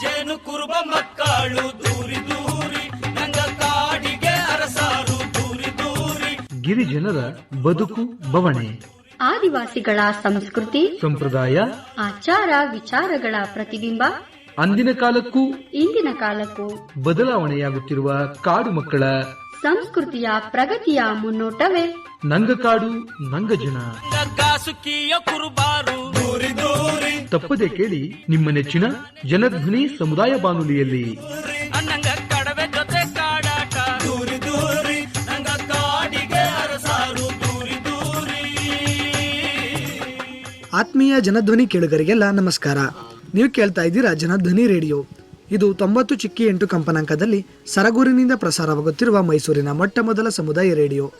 ಜೇನು ಕುರುಬ ಮಕ್ಕಳು ದೂರಿ ದೂರಿ ನಂಗ ಕಾಡಿಗೆ ಅರಸಾರು ದೂರಿ ದೂರಿ. ಗಿರಿಜನರ ಬದುಕು ಬವಣೆ. ಆದಿವಾಸಿಗಳ ಸಂಸ್ಕೃತಿ ಸಂಪ್ರದಾಯ ಆಚಾರ ವಿಚಾರಗಳ ಪ್ರತಿಬಿಂಬ ಅಂದಿನ ಕಾಲಕ್ಕೂ ಇಂದಿನ ಕಾಲಕ್ಕೂ ಬದಲಾವಣೆಯಾಗುತ್ತಿರುವ ಕಾಡು ಮಕ್ಕಳ ಸಂಸ್ಕೃತಿಯ ಪ್ರಗತಿಯ ಮುನ್ನೋಟವೇ. ನಂಗಕಾಡು ನಂಗ ಜನ. ಕುರುಬಾರು ತಪ್ಪದೆ ಕೇಳಿ ನಿಮ್ಮ ನೆಚ್ಚಿನ ಜನಧ್ವನಿ ಸಮುದಾಯ ಬಾನುಲಿಯಲ್ಲಿ. ಅನ್ನಂಗ ಕಡವೆ ಜೊತೆ ಕಾಡಾಟ. ದೂರಿ ದೂರಿ ನಂಗ ಕಾಡಿಗೆ ಅರಸಾರು ದೂರಿ ದೂರಿ. ಆತ್ಮೀಯ ಜನಧ್ವನಿ ಕೇಳುಗರಿಗೆಲ್ಲ ನಮಸ್ಕಾರ. ನೀವು ಕೇಳ್ತಾ ಇದ್ದೀರಾ ಜನಧ್ವನಿ ರೇಡಿಯೋ. ಇದು ತೊಂಬತ್ತು ಚಿಕ್ಕಿ ಎಂಟು ಕಂಪನಾಂಕದಲ್ಲಿ ಸರಗೂರಿನಿಂದ ಪ್ರಸಾರವಾಗುತ್ತಿರುವ ಮೈಸೂರಿನ ಮೊಟ್ಟ ಮೊದಲ ಸಮುದಾಯ ರೇಡಿಯೋ.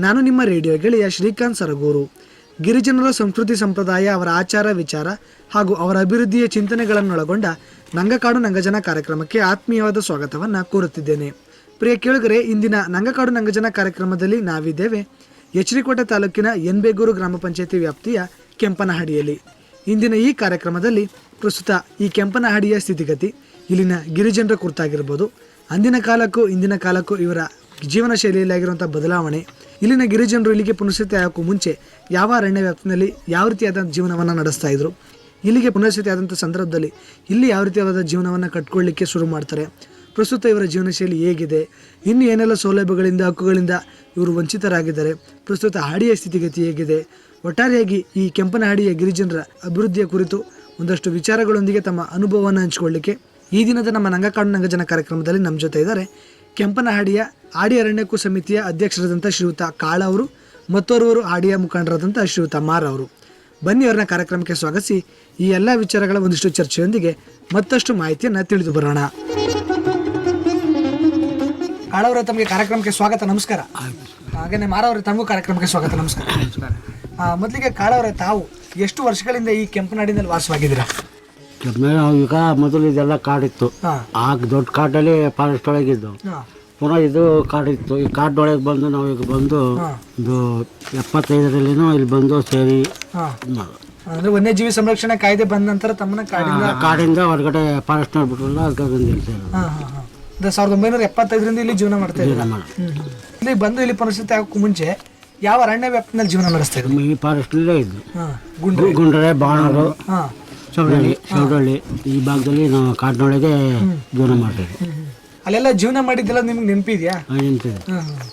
ನಾನು ನಿಮ್ಮ ರೇಡಿಯೋ ಗೆಳೆಯ ಶ್ರೀಕಾಂತ್ ಸರಗೂರು. ಗಿರಿಜನರ ಸಂಸ್ಕೃತಿ ಸಂಪ್ರದಾಯ, ಅವರ ಆಚಾರ ವಿಚಾರ ಹಾಗೂ ಅವರ ಅಭಿವೃದ್ಧಿಯ ಚಿಂತನೆಗಳನ್ನೊಳಗೊಂಡ ನಂಗಕಾಡು ನಂಗಜನ ಕಾರ್ಯಕ್ರಮಕ್ಕೆ ಆತ್ಮೀಯವಾದ ಸ್ವಾಗತವನ್ನು ಕೋರುತ್ತಿದ್ದೇನೆ. ಪ್ರಿಯ ಕೇಳುಗರೆ, ಇಂದಿನ ನಂಗಕಾಡು ನಂಗಜನ ಕಾರ್ಯಕ್ರಮದಲ್ಲಿ ನಾವಿದ್ದೇವೆ ಎಚ್ರಿಕೋಟೆ ತಾಲೂಕಿನ ಎನ್ಬೇಗೂರು ಗ್ರಾಮ ಪಂಚಾಯತಿ ವ್ಯಾಪ್ತಿಯ ಕೆಂಪನಹಡಿಯಲ್ಲಿ ಇಂದಿನ ಈ ಕಾರ್ಯಕ್ರಮದಲ್ಲಿ ಪ್ರಸ್ತುತ ಈ ಕೆಂಪನಹಡಿಯ ಸ್ಥಿತಿಗತಿ, ಇಲ್ಲಿನ ಗಿರಿಜನರ ಕುರಿತಾಗಿರ್ಬೋದು. ಅಂದಿನ ಕಾಲಕ್ಕೂ ಇಂದಿನ ಕಾಲಕ್ಕೂ ಇವರ ಜೀವನ ಶೈಲಿಯಲ್ಲಿ ಆಗಿರುವಂಥ ಬದಲಾವಣೆ, ಇಲ್ಲಿನ ಗಿರಿಜನರು ಇಲ್ಲಿಗೆ ಪುನಃಸ್ಥಿತಿ ಆಗೋಕ್ಕೂ ಮುಂಚೆ ಯಾವ ಅರಣ್ಯ ವ್ಯಾಪ್ತಿನಲ್ಲಿ ಯಾವ ರೀತಿಯಾದ ಜೀವನವನ್ನು ನಡೆಸ್ತಾ ಇದ್ರು? ಇಲ್ಲಿಗೆ ಪುನಃಸ್ಥಿತಿ ಆದಂಥ ಸಂದರ್ಭದಲ್ಲಿ ಇಲ್ಲಿ ಯಾವ ರೀತಿಯಾದ ಜೀವನವನ್ನು ಕಟ್ಕೊಳ್ಳಿಕ್ಕೆ ಶುರು ಮಾಡ್ತಾರೆ? ಪ್ರಸ್ತುತ ಇವರ ಜೀವನ ಶೈಲಿ ಹೇಗಿದೆ? ಇನ್ನು ಏನೆಲ್ಲ ಸೌಲಭ್ಯಗಳಿಂದ, ಹಕ್ಕುಗಳಿಂದ ಇವರು ವಂಚಿತರಾಗಿದ್ದಾರೆ? ಪ್ರಸ್ತುತ ಹಾಡಿಯ ಸ್ಥಿತಿಗತಿ ಹೇಗಿದೆ? ಒಟ್ಟಾರೆಯಾಗಿ ಈ ಕೆಂಪನಹಾಡಿಯ ಗಿರಿಜನರ ಅಭಿವೃದ್ಧಿಯ ಕುರಿತು ಒಂದಷ್ಟು ವಿಚಾರಗಳೊಂದಿಗೆ ತಮ್ಮ ಅನುಭವವನ್ನು ಹಂಚಿಕೊಳ್ಳಿಕ್ಕೆ ಈ ದಿನದ ನಮ್ಮ ನಂಗಕಾಡು ನಂಗಜನ ಕಾರ್ಯಕ್ರಮದಲ್ಲಿ ನಮ್ಮ ಜೊತೆ ಇದ್ದಾರೆ. ಕೆಂಪನಹಾಡಿಯ ಆಡಿ ಅರಣ್ಯಕ್ಕೂ ಸಮಿತಿಯ ಅಧ್ಯಕ್ಷರಾದಂಥ ಶ್ರೀಯುತ ಕಾಳ ಅವರು ಮತ್ತೋರ್ವರು ಆಡಿಯ ಮುಖಂಡರಾದಂಥ ಶ್ರೀಯುತ ಮಾರ್ ಅವರು. ಬನ್ನಿ ಅವರನ್ನ ಕಾರ್ಯಕ್ರಮಕ್ಕೆ ಸ್ವಾಗತಿಸಿ ಈ ಎಲ್ಲ ವಿಚಾರಗಳ ಒಂದಿಷ್ಟು ಚರ್ಚೆಯೊಂದಿಗೆ ಮತ್ತಷ್ಟು ಮಾಹಿತಿಯನ್ನು ತಿಳಿದು ಬರೋಣ. ಕಾಳವರ ತಮಗೆ ಕಾರ್ಯಕ್ರಮಕ್ಕೆ ಸ್ವಾಗತ, ನಮಸ್ಕಾರ. ಹಾಗೇನೆ ಮಾರವರ ತಮಗೂ ಕಾರ್ಯಕ್ರಮಕ್ಕೆ ಸ್ವಾಗತ, ನಮಸ್ಕಾರ. ಮೊದಲಿಗೆ ಕಾಳವರ ತಾವು ಎಷ್ಟು ವರ್ಷಗಳಿಂದ ಈ ಕೆಂಪನಾಡಿನಲ್ಲಿ ವಾಸವಾಗಿದ್ದೀರಾ? ಕೆಮ್ಮೆ ನಾವು ಈಗ ಮೊದಲು ಇದೆಲ್ಲ ಕಾಡಿತ್ತು. ಆ ಆಗ ದೊಡ್ಡ ಕಾಡಲ್ಲಿ ಫಾರೆಸ್ಟ್ ಒಳಗಿದ್ದು. ಪುನಃ ಇದು ಕಾಡಿತ್ತು. ಈ ಕಾಡೊಳಗೆ ಬಂದು ನಾವು ಈಗ ಬಂದು. ಒಂದು ಎಪ್ಪತ್ತೈದರಲ್ಲಿನೂ ಇಲ್ಲಿ ಬಂದು ಸೇರಿ ಅಂದ್ರೆ ವನ್ಯಜೀವಿ ಸಂರಕ್ಷಣೆ ಕಾಯ್ದೆ ಬಂದ ನಂತರ ತಮ್ಮನ್ನ ಕಾಡಿಂದ ಕಾಡಿಂದ ಹೊರಗಡೆ ಫಾರೆಸ್ಟ್ ನೋಡ್ಬಿಟ್ರಲ್ಲ ಅದಕ್ಕೆ ಬಂದು ಅಂದ್ರೆ ಸಾವಿರದ ಒಂಬೈನೂರ ಎಪ್ಪತ್ತೈದರಿಂದ ಇಲ್ಲಿ ಜೀವನ ಮಾಡ್ತಾ. ಇಲ್ಲಿ ಬಂದು ಇಲ್ಲಿ ಪರಿಸ್ಥಿತಿ ಆಗೋಕ್ಕೂ ಮುಂಚೆ ಯಾವ ಅರಣ್ಯ ವ್ಯಾಪ್ತಿನಲ್ಲಿ ಜೀವನ ನಡೆಸ್ತಾ ನಮ್ಮ ಈ ಫಾರೆಸ್ಟಲ್ಲೇ ಇದ್ದು. ಗುಂಡ್ರೆ. ಬಾಣರು. ಚೌಡಳ್ಳಿ. ಚೌಡಳ್ಳಿ. ಈ ಭಾಗದಲ್ಲಿ ನಾವು ಕಾಡಿನೊಳಗೆ ಜೀವನ ಮಾಡ್ತೀವಿ. ಅಲ್ಲೆಲ್ಲ ಜೀವನ ಮಾಡಿದ್ದೆಲ್ಲ ನಿಮ್ಗೆ ನೆನಪಿದ್ಯಾ? ನಿಂತಿದೆ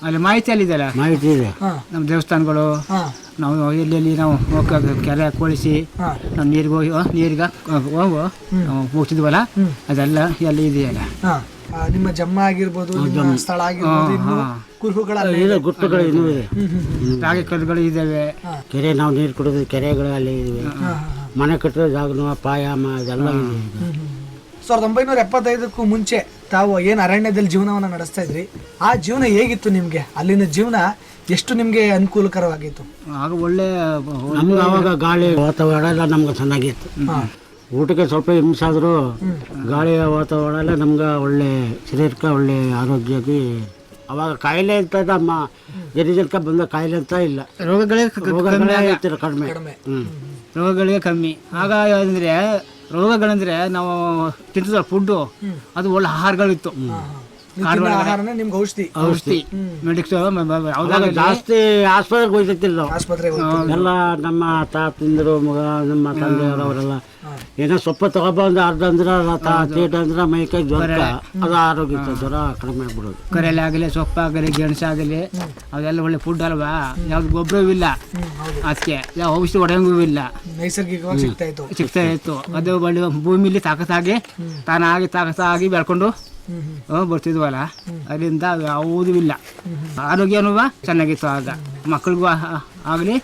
ಅಲ್ಲಿ ಮಾಹಿತಿ ಅಲ್ಲಿದೆಯಲ್ಲ? ಮಾಹಿತಿ ಇದೆ. ನಮ್ಮ ದೇವಸ್ಥಾನಗಳು. ನಾವು ಎಲ್ಲೆಲ್ಲಿ ನಾವು ಹೋಗ- ಕೆರೆ ಕೊಳಿಸಿ ನಾವು ನೀರಿಗೆ ಹೋಗಿ ನೀರಿಗೆ ಹೋಗು ನಾವು ಹೋಗ್ತಿದ್ವಲ್ಲ ಅದೆಲ್ಲ ಎಲ್ಲ ಇದೆಯಲ್ಲ? ನಿಮ್ಮ ಜಮ್ಮ ಆಗಿರ್ಬೋದು ನಿಮ್ಮ ಸ್ಥಳ ಆಗಿರ್ಬೋದು ಇನ್ನು ಇದೆ ಗುರ್ತುಗಳು ಇನ್ನೂ ಇದೆ. ರಾಗಿ ಕಲ್ಲುಗಳು ಇದ್ದಾವೆ ಕೆರೆ ನಾವು ನೀರು ಕುಡಿದು ಕೆರೆಗಳು ಅಲ್ಲಿ ಇವೆ ಮನೆ ಕಟ್ಟಿರೋ ಜಾಗ ಪಾಯಾಮ ಇದೆಲ್ಲ ಇದೆ. ಸಾವಿರದ ಒಂಬೈನೂರ ಎಪ್ಪತ್ತೈದಕ್ಕೂ ಮುಂಚೆ ತಾವು ಏನು ಅರಣ್ಯದಲ್ಲಿ ಜೀವನವನ್ನು ನಡೆಸ್ತಾ ಇದ್ರಿ? ಆ ಜೀವನ ಹೇಗಿತ್ತು ನಿಮಗೆ? ಅಲ್ಲಿನ ಜೀವನ ಎಷ್ಟು ನಿಮಗೆ ಅನುಕೂಲಕರವಾಗಿತ್ತು? ಆಗ ಒಳ್ಳೆ ನಮ್ಗೆ ಅವಾಗ ಗಾಳಿ ವಾತಾವರಣ ಎಲ್ಲ ನಮ್ಗೆ ಚೆನ್ನಾಗಿತ್ತು. ಊಟಕ್ಕೆ ಸ್ವಲ್ಪ ಹಿಂಸೆ ಆದರೂ ಗಾಳಿಯ ವಾತಾವರಣ ಎಲ್ಲ ನಮ್ಗೆ ಒಳ್ಳೆ ಶರೀರಕ್ಕೆ ಒಳ್ಳೆ ಆರೋಗ್ಯಕ್ಕೆ ಅವಾಗ ಕಾಯಿಲೆ ಅಂತ ಅಮ್ಮ. ಗಿರಿಜನಕ್ಕೆ ಬಂದ ಕಾಯಿಲೆ ಅಂತ ಇಲ್ಲ. ರೋಗಗಳೇ ಕ- ಕ- ರೋಗಗಳೇ ಇರ್ತಿರ ಕಡಿಮೆ. ಹ್ಮ್. ರೋಗಗಳಿಗೆ ಕಮ್ಮಿ. ಆಗ ಅಂದ್ರೆ ರೋಗಗಳಂದ್ರೆ ನಾವು ತಿಂತಿದ್ದ ಫುಡ್ಡು ಅದು ಒಳ್ಳೆ ಆಹಾರಗಳಿತ್ತು. ಆಹಾರನೇ ನಿಮ್ಗೆ ಔಷಧಿ. ಔಷಧಿ. ಮೆಡಿಕ್ಸ್ ಅವಾಗ ಜಾಸ್ತಿ ಆಸ್ಪತ್ರೆಗೆ ಹೋಗ್ತಿರ್ತಿಲ್ಲ ನಾವು ಆಸ್ಪತ್ರೆಗೆ ಎಲ್ಲ ನಮ್ಮ ತಾತಂದ್ರು ಮಗ ನಮ್ಮ ತಂದೆಯವರು ಅವರೆಲ್ಲ. ಏನೋ ಸೊಪ್ಪು ತಗೊಬಂದು ಅರ್ಧ ಅಂದ್ರೆ ತೀಟ ಅಂದ್ರೆ ಮೈ ಕೈ ಜ್ವರ. ಅದು ಆರೋಗ್ಯ ಜ್ವರ ಕಡಿಮೆ ಆಗ್ಬಿಡೋದು. ಕರೆಲೆ ಆಗಲಿ ಸೊಪ್ಪಾಗಲಿ ಗೆಣಸಾಗಲಿ ಅದೆಲ್ಲ ಒಳ್ಳೆ ಫುಡ್ ಅಲ್ವಾ? ಯಾವ್ದು ಗೊಬ್ಬರವೂ ಇಲ್ಲ. ಅದಕ್ಕೆ ಯಾವ ಔಷಧಿ ಹೊಡೆಯಂಗೂ ಇಲ್ಲ. ನೈಸರ್ಗಿಕವಾಗಿ ಸಿಗ್ತಾ ಇತ್ತು. ಸಿಗ್ತಾ ಇತ್ತು. ಅದು ಒಳ್ಳೆ ಭೂಮಿಲಿ ತಾಕತ್ತಾಗಿ ತಾನಾಗಿ ತಾಕತ್ತಾಗಿ ಬೆಳ್ಕೊಂಡು ಬರ್ತಿದ್ವಲ್ಲ? ಅದರಿಂದ ಯಾವುದೂ ಇಲ್ಲ. ಆರೋಗ್ಯನೂ ಚೆನ್ನಾಗಿತ್ತು ಆಗ. ಮಕ್ಕಳಿಗೂ ಆಗಲಿ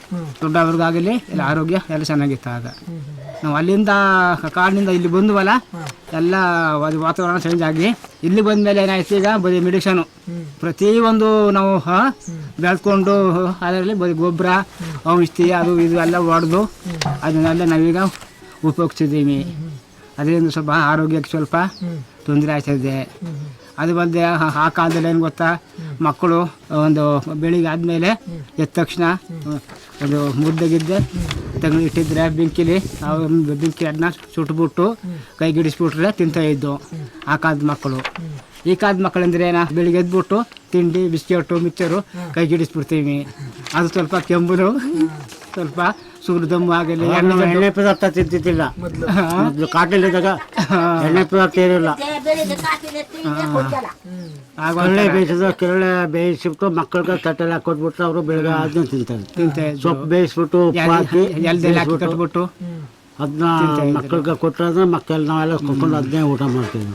ದೊಡ್ಡವ್ರಿಗಾಗಲಿ ಎಲ್ಲ ಆರೋಗ್ಯ ಎಲ್ಲ ಚೆನ್ನಾಗಿತ್ತು ಆಗ. ನಾವು ಅಲ್ಲಿಂದ ಕಾಡಿನಿಂದ ಇಲ್ಲಿ ಬಂದ್ವಲ್ಲ, ಎಲ್ಲ ವಾತಾವರಣ ಚೇಂಜ್ ಆಗಿ, ಇಲ್ಲಿ ಬಂದ ಮೇಲೆ ಏನಾಯ್ತು ಈಗ, ಬರೀ ಮೆಡಿಷನು. ಪ್ರತಿಯೊಂದು ನಾವು ಬೆಳೆದ್ಕೊಂಡು ಅದರಲ್ಲಿ ಬರೀ ಗೊಬ್ಬರ, ಔಷಧಿ, ಅದು ಇದು ಎಲ್ಲ ಹೊಡೆದು, ಅದನ್ನೆಲ್ಲ ನಾವೀಗ ಉಪಯೋಗಿಸಿದ್ದೀವಿ ಅದರಿಂದ ಸ್ವಲ್ಪ ಆರೋಗ್ಯಕ್ಕೆ ಸ್ವಲ್ಪ ತೊಂದರೆ ಆಗ್ತಾಯಿದೆ ಅದು ಬಂದೆ ಆ- ಕಾಲದಲ್ಲಿ ಏನು ಗೊತ್ತಾ? ಮಕ್ಕಳು ಒಂದು ಬೆಳಿಗ್ಗೆ ಆದಮೇಲೆ ಎದ್ದ ತಕ್ಷಣ ಒಂದು ಮುದ್ದೆ ಗಿದ್ದೆ ತೆಗೆದು ಇಟ್ಟಿದ್ರೆ ಬೆಂಕಿಲಿ ಬೆಂಕಿ ಅದನ್ನ ಸುಟ್ಬಿಟ್ಟು ಕೈ ಗಿಡಿಸ್ಬಿಟ್ರೆ ತಿಂತಾ ಇದ್ದು ಆ ಕಾಲದ ಮಕ್ಕಳು. ಈ ಕಾಲದ ಮಕ್ಕಳಂದ್ರೆ ಏನ? ಬೆಳಿಗ್ಗೆ ಎದ್ಬಿಟ್ಟು ತಿಂಡಿ ಬಿಸ್ಕೆಟು ಮಿಚ್ಚರು ಕೈ ಗಿಡಿಸ್ಬಿಡ್ತೀವಿ. ಅದು ಸ್ವಲ್ಪ ಕೆಂಬುನು ಸ್ವಲ್ಪ ಸುಗರು ದಮ್ಮು ಆಗಲಿ ನಾವು ಎಣ್ಣೆ ಪದಾರ್ಥ ತಿಂತಿದ್ದಿಲ್ಲ. ಮೊದಲು. ಕಾಟಲಿದ್ದಾಗ ಎಣ್ಣೆ ಪದಾರ್ಥ ಏನಿಲ್ಲ. ಕೆರಳೆ ಬೇಯಿಸಿದ ಕೆರಳೆ ಬೇಯಿಸ್ಬಿಟ್ಟು ಮಕ್ಕಳಿಗೆ ತಟ್ಟೆಲ್ಲ ಹಾಕೊಟ್ಬಿಟ್ಟು ಅವರು ಬೆಳಗ್ಗೆ ಅದನ್ನ ತಿಂತಾರೆ. ಸೊಪ್ಪು ಬೇಯಿಸ್ಬಿಟ್ಟು ಉಪ್ಪು ಹಾಕಿ ಕಟ್ಬಿಟ್ಟು ಅದನ್ನ ಮಕ್ಕಳಿಗೆ ಕೊಟ್ಟರೆ ಮಕ್ಕಳು ನಾವೆಲ್ಲ ಕೊಟ್ಕೊಂಡು ಅದನ್ನೇ ಊಟ ಮಾಡ್ತೀವಿ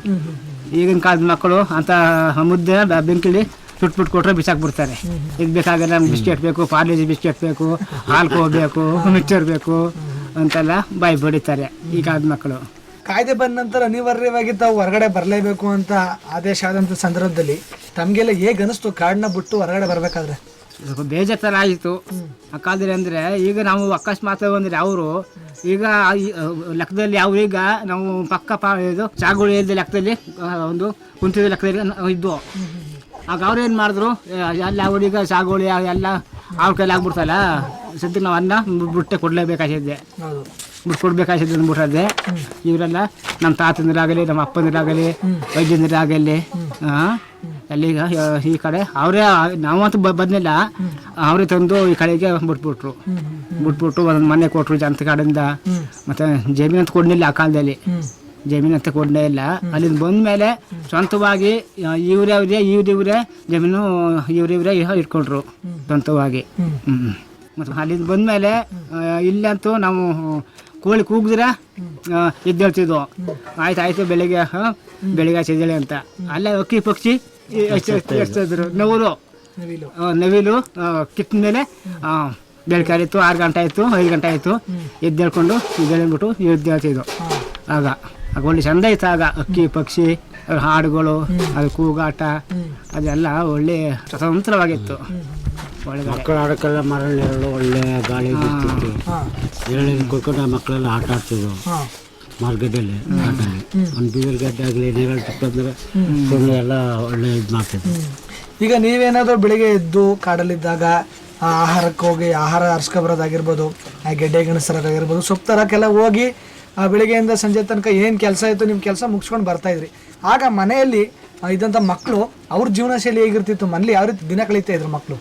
ಈಗಿನ ಕಾಲದ ಮಕ್ಕಳು ಅಂತ ಮುದ್ದೆ ಬೆಂಕಿಳಿ ಬೆಂಕಿಲಿ ಸುಟ್ಬಿಟ್ಟು ಕೊಟ್ಟರೆ ಬಿಸಾಕ್ಬಿಡ್ತಾರೆ. ಇದು ಬೇಕಾದ್ರೆ ನಮ್ಗೆ ಬಿಸ್ಕೆಟ್ ಬೇಕು ಪಾರ್ಲೇಜಿ ಬಿಸ್ಕೆಟ್ ಬೇಕು ಹಾಲ್ಕೋ ಬೇಕು ಮಿಕ್ಚರ್ ಬೇಕು ಅಂತೆಲ್ಲ ಬಾಯಿ ಬಡಿತಾರೆ ಈಗಾದ ಮಕ್ಕಳು. ಕಾಯ್ದೆ ಬಂದ ನಂತರ ಅನಿವಾರ್ಯವಾಗಿ ತಾವು ಹೊರಗಡೆ ಬರಲೇಬೇಕು ಅಂತ ಆದೇಶ ಆದಂಥ ಸಂದರ್ಭದಲ್ಲಿ ತಮಗೆಲ್ಲ ಹೇಗೆ ಅನಿಸ್ತು? ಕಾಡನ್ನ ಬಿಟ್ಟು ಹೊರಗಡೆ ಬರಬೇಕಾದ್ರೆ? ಸ್ವಲ್ಪ ಬೇಜಾರ ಆಯಿತು ಅಕ್ಕಾದ್ರೆ ಅಂದರೆ ಈಗ ನಾವು ಅಕಸ್ಮಾತ್ ಅಂದರೆ ಅವರು ಈಗ ಲೆಕ್ಕದಲ್ಲಿ ಅವ್ರು ಈಗ ನಾವು ಪಕ್ಕ ಪಾ ಇದು ಚಾಗುಳಿ ಲೆಕ್ಕದಲ್ಲಿ ಒಂದು ಕುಂತಿದ ಲೆಕ್ಕದಲ್ಲಿ ಇದ್ದು ಇದ್ವು. ಆಗ ಅವ್ರು ಏನು ಮಾಡಿದ್ರು? ಎಲ್ಲ ಹುಡುಗ ಸಾಗುವಳಿ ಎಲ್ಲ ಅವ್ರ ಕೈಲಿ ಆಗ್ಬಿಡ್ತಲ್ಲ? ಸದ್ಯಕ್ಕೆ ನಾವು ಅನ್ನ ಬಿಟ್ಟೆ ಕೊಡಲೇಬೇಕಾಗಿದ್ದೆ. ಬಿಟ್ಟು ಕೊಡ್ಬೇಕಾಗಿದ್ದು ಅಂದ್ಬಿಟ್ರದೆ ಇವರೆಲ್ಲ ನಮ್ಮ ತಾತಂದಿರಾಗಲಿ ನಮ್ಮ ಅಪ್ಪಂದಿರಾಗಲಿ ವೈದ್ಯಂದಿರಾಗಲಿ ಅಲ್ಲಿಗ ಈ ಕಡೆ ಅವರೇ ನಾವಂತೂ ಬ ಬಂದಿಲ್ಲ. ಅವರೇ ತಂದು ಈ ಕಡೆಗೆ ಬಿಟ್ಬಿಟ್ರು. ಬಿಟ್ಬಿಟ್ಟು ಒಂದು ಮನೆ ಕೊಟ್ಟರು ಜನತ ಕಡೆಯಿಂದ. ಮತ್ತು ಜಮೀನು ಅಂತ ಕೊಡಲಿಲ್ಲ ಆ ಕಾಲದಲ್ಲಿ. ಜಮೀನು ಅಂತ ಕೊಡಲೇ ಇಲ್ಲ. ಅಲ್ಲಿಂದ ಬಂದ ಮೇಲೆ ಸ್ವಂತವಾಗಿ ಇವರೇ ಅವರೇ ಇವ್ರಿವ್ರೇ ಜಮೀನು ಇವ್ರಿವ್ರೇ ಇಟ್ಕೊಂಡ್ರು ಸ್ವಂತವಾಗಿ. ಹ್ಞೂ ಮತ್ತು ಅಲ್ಲಿಂದ ಬಂದಮೇಲೆ ಇಲ್ಲಂತೂ ನಾವು ಕೋಳಿ ಕೂಗಿದ್ರೆ ಎದ್ದೇಳ್ತಿದ್ವು ಆಯ್ತು ಆಯ್ತು ಬೆಳಿಗ್ಗೆ ಹಾಂ ಬೆಳಿಗ್ಗೆ ಹಚ್ಚಿದ್ದೇಳೆ ಅಂತ. ಅಲ್ಲೇ ಅಕ್ಕಿ ಪಕ್ಷಿ ಎಷ್ಟಿದ್ರು ನವರು ನವಿಲು. ನವಿಲು. ಕಿತ್ತ ಮೇಲೆ ಬೆಳಕಾರಿತ್ತು ಆರು ಗಂಟೆ ಆಯಿತು ಐದು ಗಂಟೆ ಆಯಿತು. ಎದ್ದೇಳ್ಕೊಂಡು ಎದ್ದೇಳ್ಬಿಟ್ಟು ಎದ್ದೇಳ್ತಿದ್ವು ಆಗ. ಆಗ ಒಳ್ಳೆ ಚಂದ ಇತ್ತು ಆಗ. ಅಕ್ಕಿ ಪಕ್ಷಿ ಅದ್ರ ಹಾಡುಗಳು ಅದು ಕೂಗಾಟ ಅದೆಲ್ಲ ಒಳ್ಳೆ ಸ್ವತಂತ್ರವಾಗಿತ್ತು. ಮಕ್ಕಳು ಆಡೋಕ್ಕೆಲ್ಲ ಮರ ನೆರಳು ಒಳ್ಳೆ ಗಾಳಿ ಬಿಡ್ತಿತ್ತು. ನೆರಳಿನ ಕುಳ್ಕೊಂಡು ಕುತ್ಕೊಂಡು ಮಕ್ಕಳೆಲ್ಲ ಆಟ ಆಡ್ತಿದ್ವು ಮಾರ್ಗದಲ್ಲಿ ಮಾರ್ಗಡ್ಡೆಯಲ್ಲಿ ಆಟಲ್ಲಿ ಒಂದು ಬೀದರ್ ಗಡ್ಡೆ ಆಗಲಿ ನೆರಳು ತಿಕ್ಕಂದ್ರೆ ಸುಮ್ಮನೆ ಎಲ್ಲ ಒಳ್ಳೆ ಇದು ಮಾಡ್ತಿದ್ವು ಈಗ ನೀವೇನಾದರೂ ಬೆಳಿಗ್ಗೆ ಎದ್ದು ಕಾಡಲ್ಲಿದ್ದಾಗ ಆ ಆಹಾರಕ್ಕೆ ಹೋಗಿ ಆಹಾರ ಹರ್ಸ್ಕೊ ಬರೋದಾಗಿರ್ಬೋದು ಆ ಗೆಡ್ಡೆ ಗೆಣಸರಾಗಿರ್ಬೋದು ಸೊಪ್ಪು ತರಕ್ಕೆಲ್ಲ ಹೋಗಿ ಬೆಳಿಗ್ಗೆಯಿಂದ ಸಂಜೆ ತನಕ ಏನು ಕೆಲಸ ಇತ್ತು ನಿಮ್ಮ ಕೆಲಸ ಮುಗಿಸ್ಕೊಂಡು ಬರ್ತಾ ಇದ್ರಿ. ಆಗ ಮನೆಯಲ್ಲಿ ಆ, ಇದ್ದಂಥ ಮಕ್ಕಳು ಅವ್ರ ಜೀವನ ಶೈಲಿ ಹೇಗಿರ್ತಿತ್ತು? ಮನೇಲಿ ಯಾವ ರೀತಿ ದಿನ ಕಳೀತಾ ಇದ್ರು ಮಕ್ಕಳು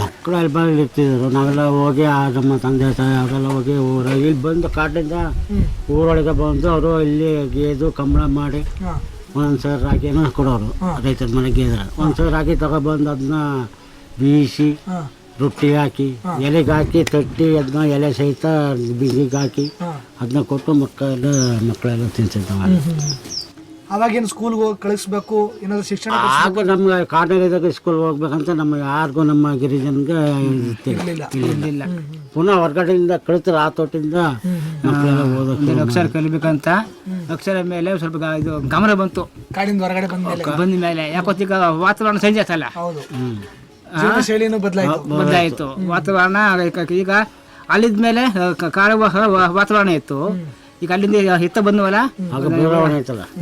ಮಕ್ಕಳು ಅಲ್ಲಿ ಇರ್ತಿದ್ರು. ನಾವೆಲ್ಲ ಹೋಗಿ ಆ ನಮ್ಮ ತಂದೆ ತಾಯಿ ಅವರೆಲ್ಲ ಹೋಗಿ ಊರ ಇಲ್ಲಿ ಬಂದು ಕಾಟಿಂದ ಊರೊಳಗೆ ಬಂದು ಅವರು ಇಲ್ಲಿ ಗೇದು ಕಂಬಳ ಮಾಡಿ ಸಾವಿರ ರಾಗಿನ ಕೊಡೋರು. ರೈತರ ಮನೆಗೆ ಗೇದ್ರ. ಒಂದು ಸಾವಿರ ರಾಗಿ ತಗೊಬಂದು ಅದನ್ನ ಬೀಸಿ ರೊಟ್ಟಿ ಹಾಕಿ ಎಲೆಗೆ ಹಾಕಿ ತಟ್ಟಿ ಅದನ್ನ ಎಲೆ ಸಹಿತ ಬಿಸಿಗೆ ಹಾಕಿ ಅದನ್ನ ಕೊಟ್ಟು ಮಕ್ಕಳೆಲ್ಲ ಮಕ್ಕಳೆಲ್ಲ ತಿಂತಿರ್ತಾವೆ ಅವಾಗೇನು ಸ್ಕೂಲ್ಗೆ ಹೋಗಿ ಕಳಿಸ್ಬೇಕು ಏನಾದರೂ ಶಿಕ್ಷಣ ಆಗ ನಮ್ಗೆ ಕಾಟೇರಿದಾಗ ಸ್ಕೂಲ್ ಹೋಗ್ಬೇಕಂತ ನಮ್ಮ ಯಾರಿಗೂ ನಮ್ಮ ಗಿರಿಜನ್ಗೆ ಇಲ್ಲ ಇರಲಿಲ್ಲ. ಪುನಃ ಹೊರಗಡೆಯಿಂದ ಕಳಿತಾರೆ ಆ ತೋಟದಿಂದ ಮಕ್ಕಳೆಲ್ಲ ಓದೋಕೆ ಅಕ್ಷರ ಕಲಿಬೇಕಂತ ಅಕ್ಷರ ಮೇಲೆ ಸ್ವಲ್ಪ ಗ- ಇದು ಗಮನ ಬಂತು. ಕಾಡಿಂದ ಹೊರಗಡೆ ಬಂದ ಮೇಲೆ. ಬಂದ ಮೇಲೆ. ಯಾಕೊತ್ತೀಗ ವಾತಾವರಣ ಸಂಜೆ ಆಯ್ತಲ್ಲ? ಹೌದು. ಬದಲಾಯಿತು. ಬದಲಾಯಿತು. ವಾತಾವರಣ ಈಗ ಅಲ್ಲಿದ ಮೇಲೆ ಕಾಡ ವಾತಾವರಣ ಇತ್ತು. ಈಗ ಅಲ್ಲಿಂದ ಹಿತ್ತ ಬಂದವಲ್ಲ?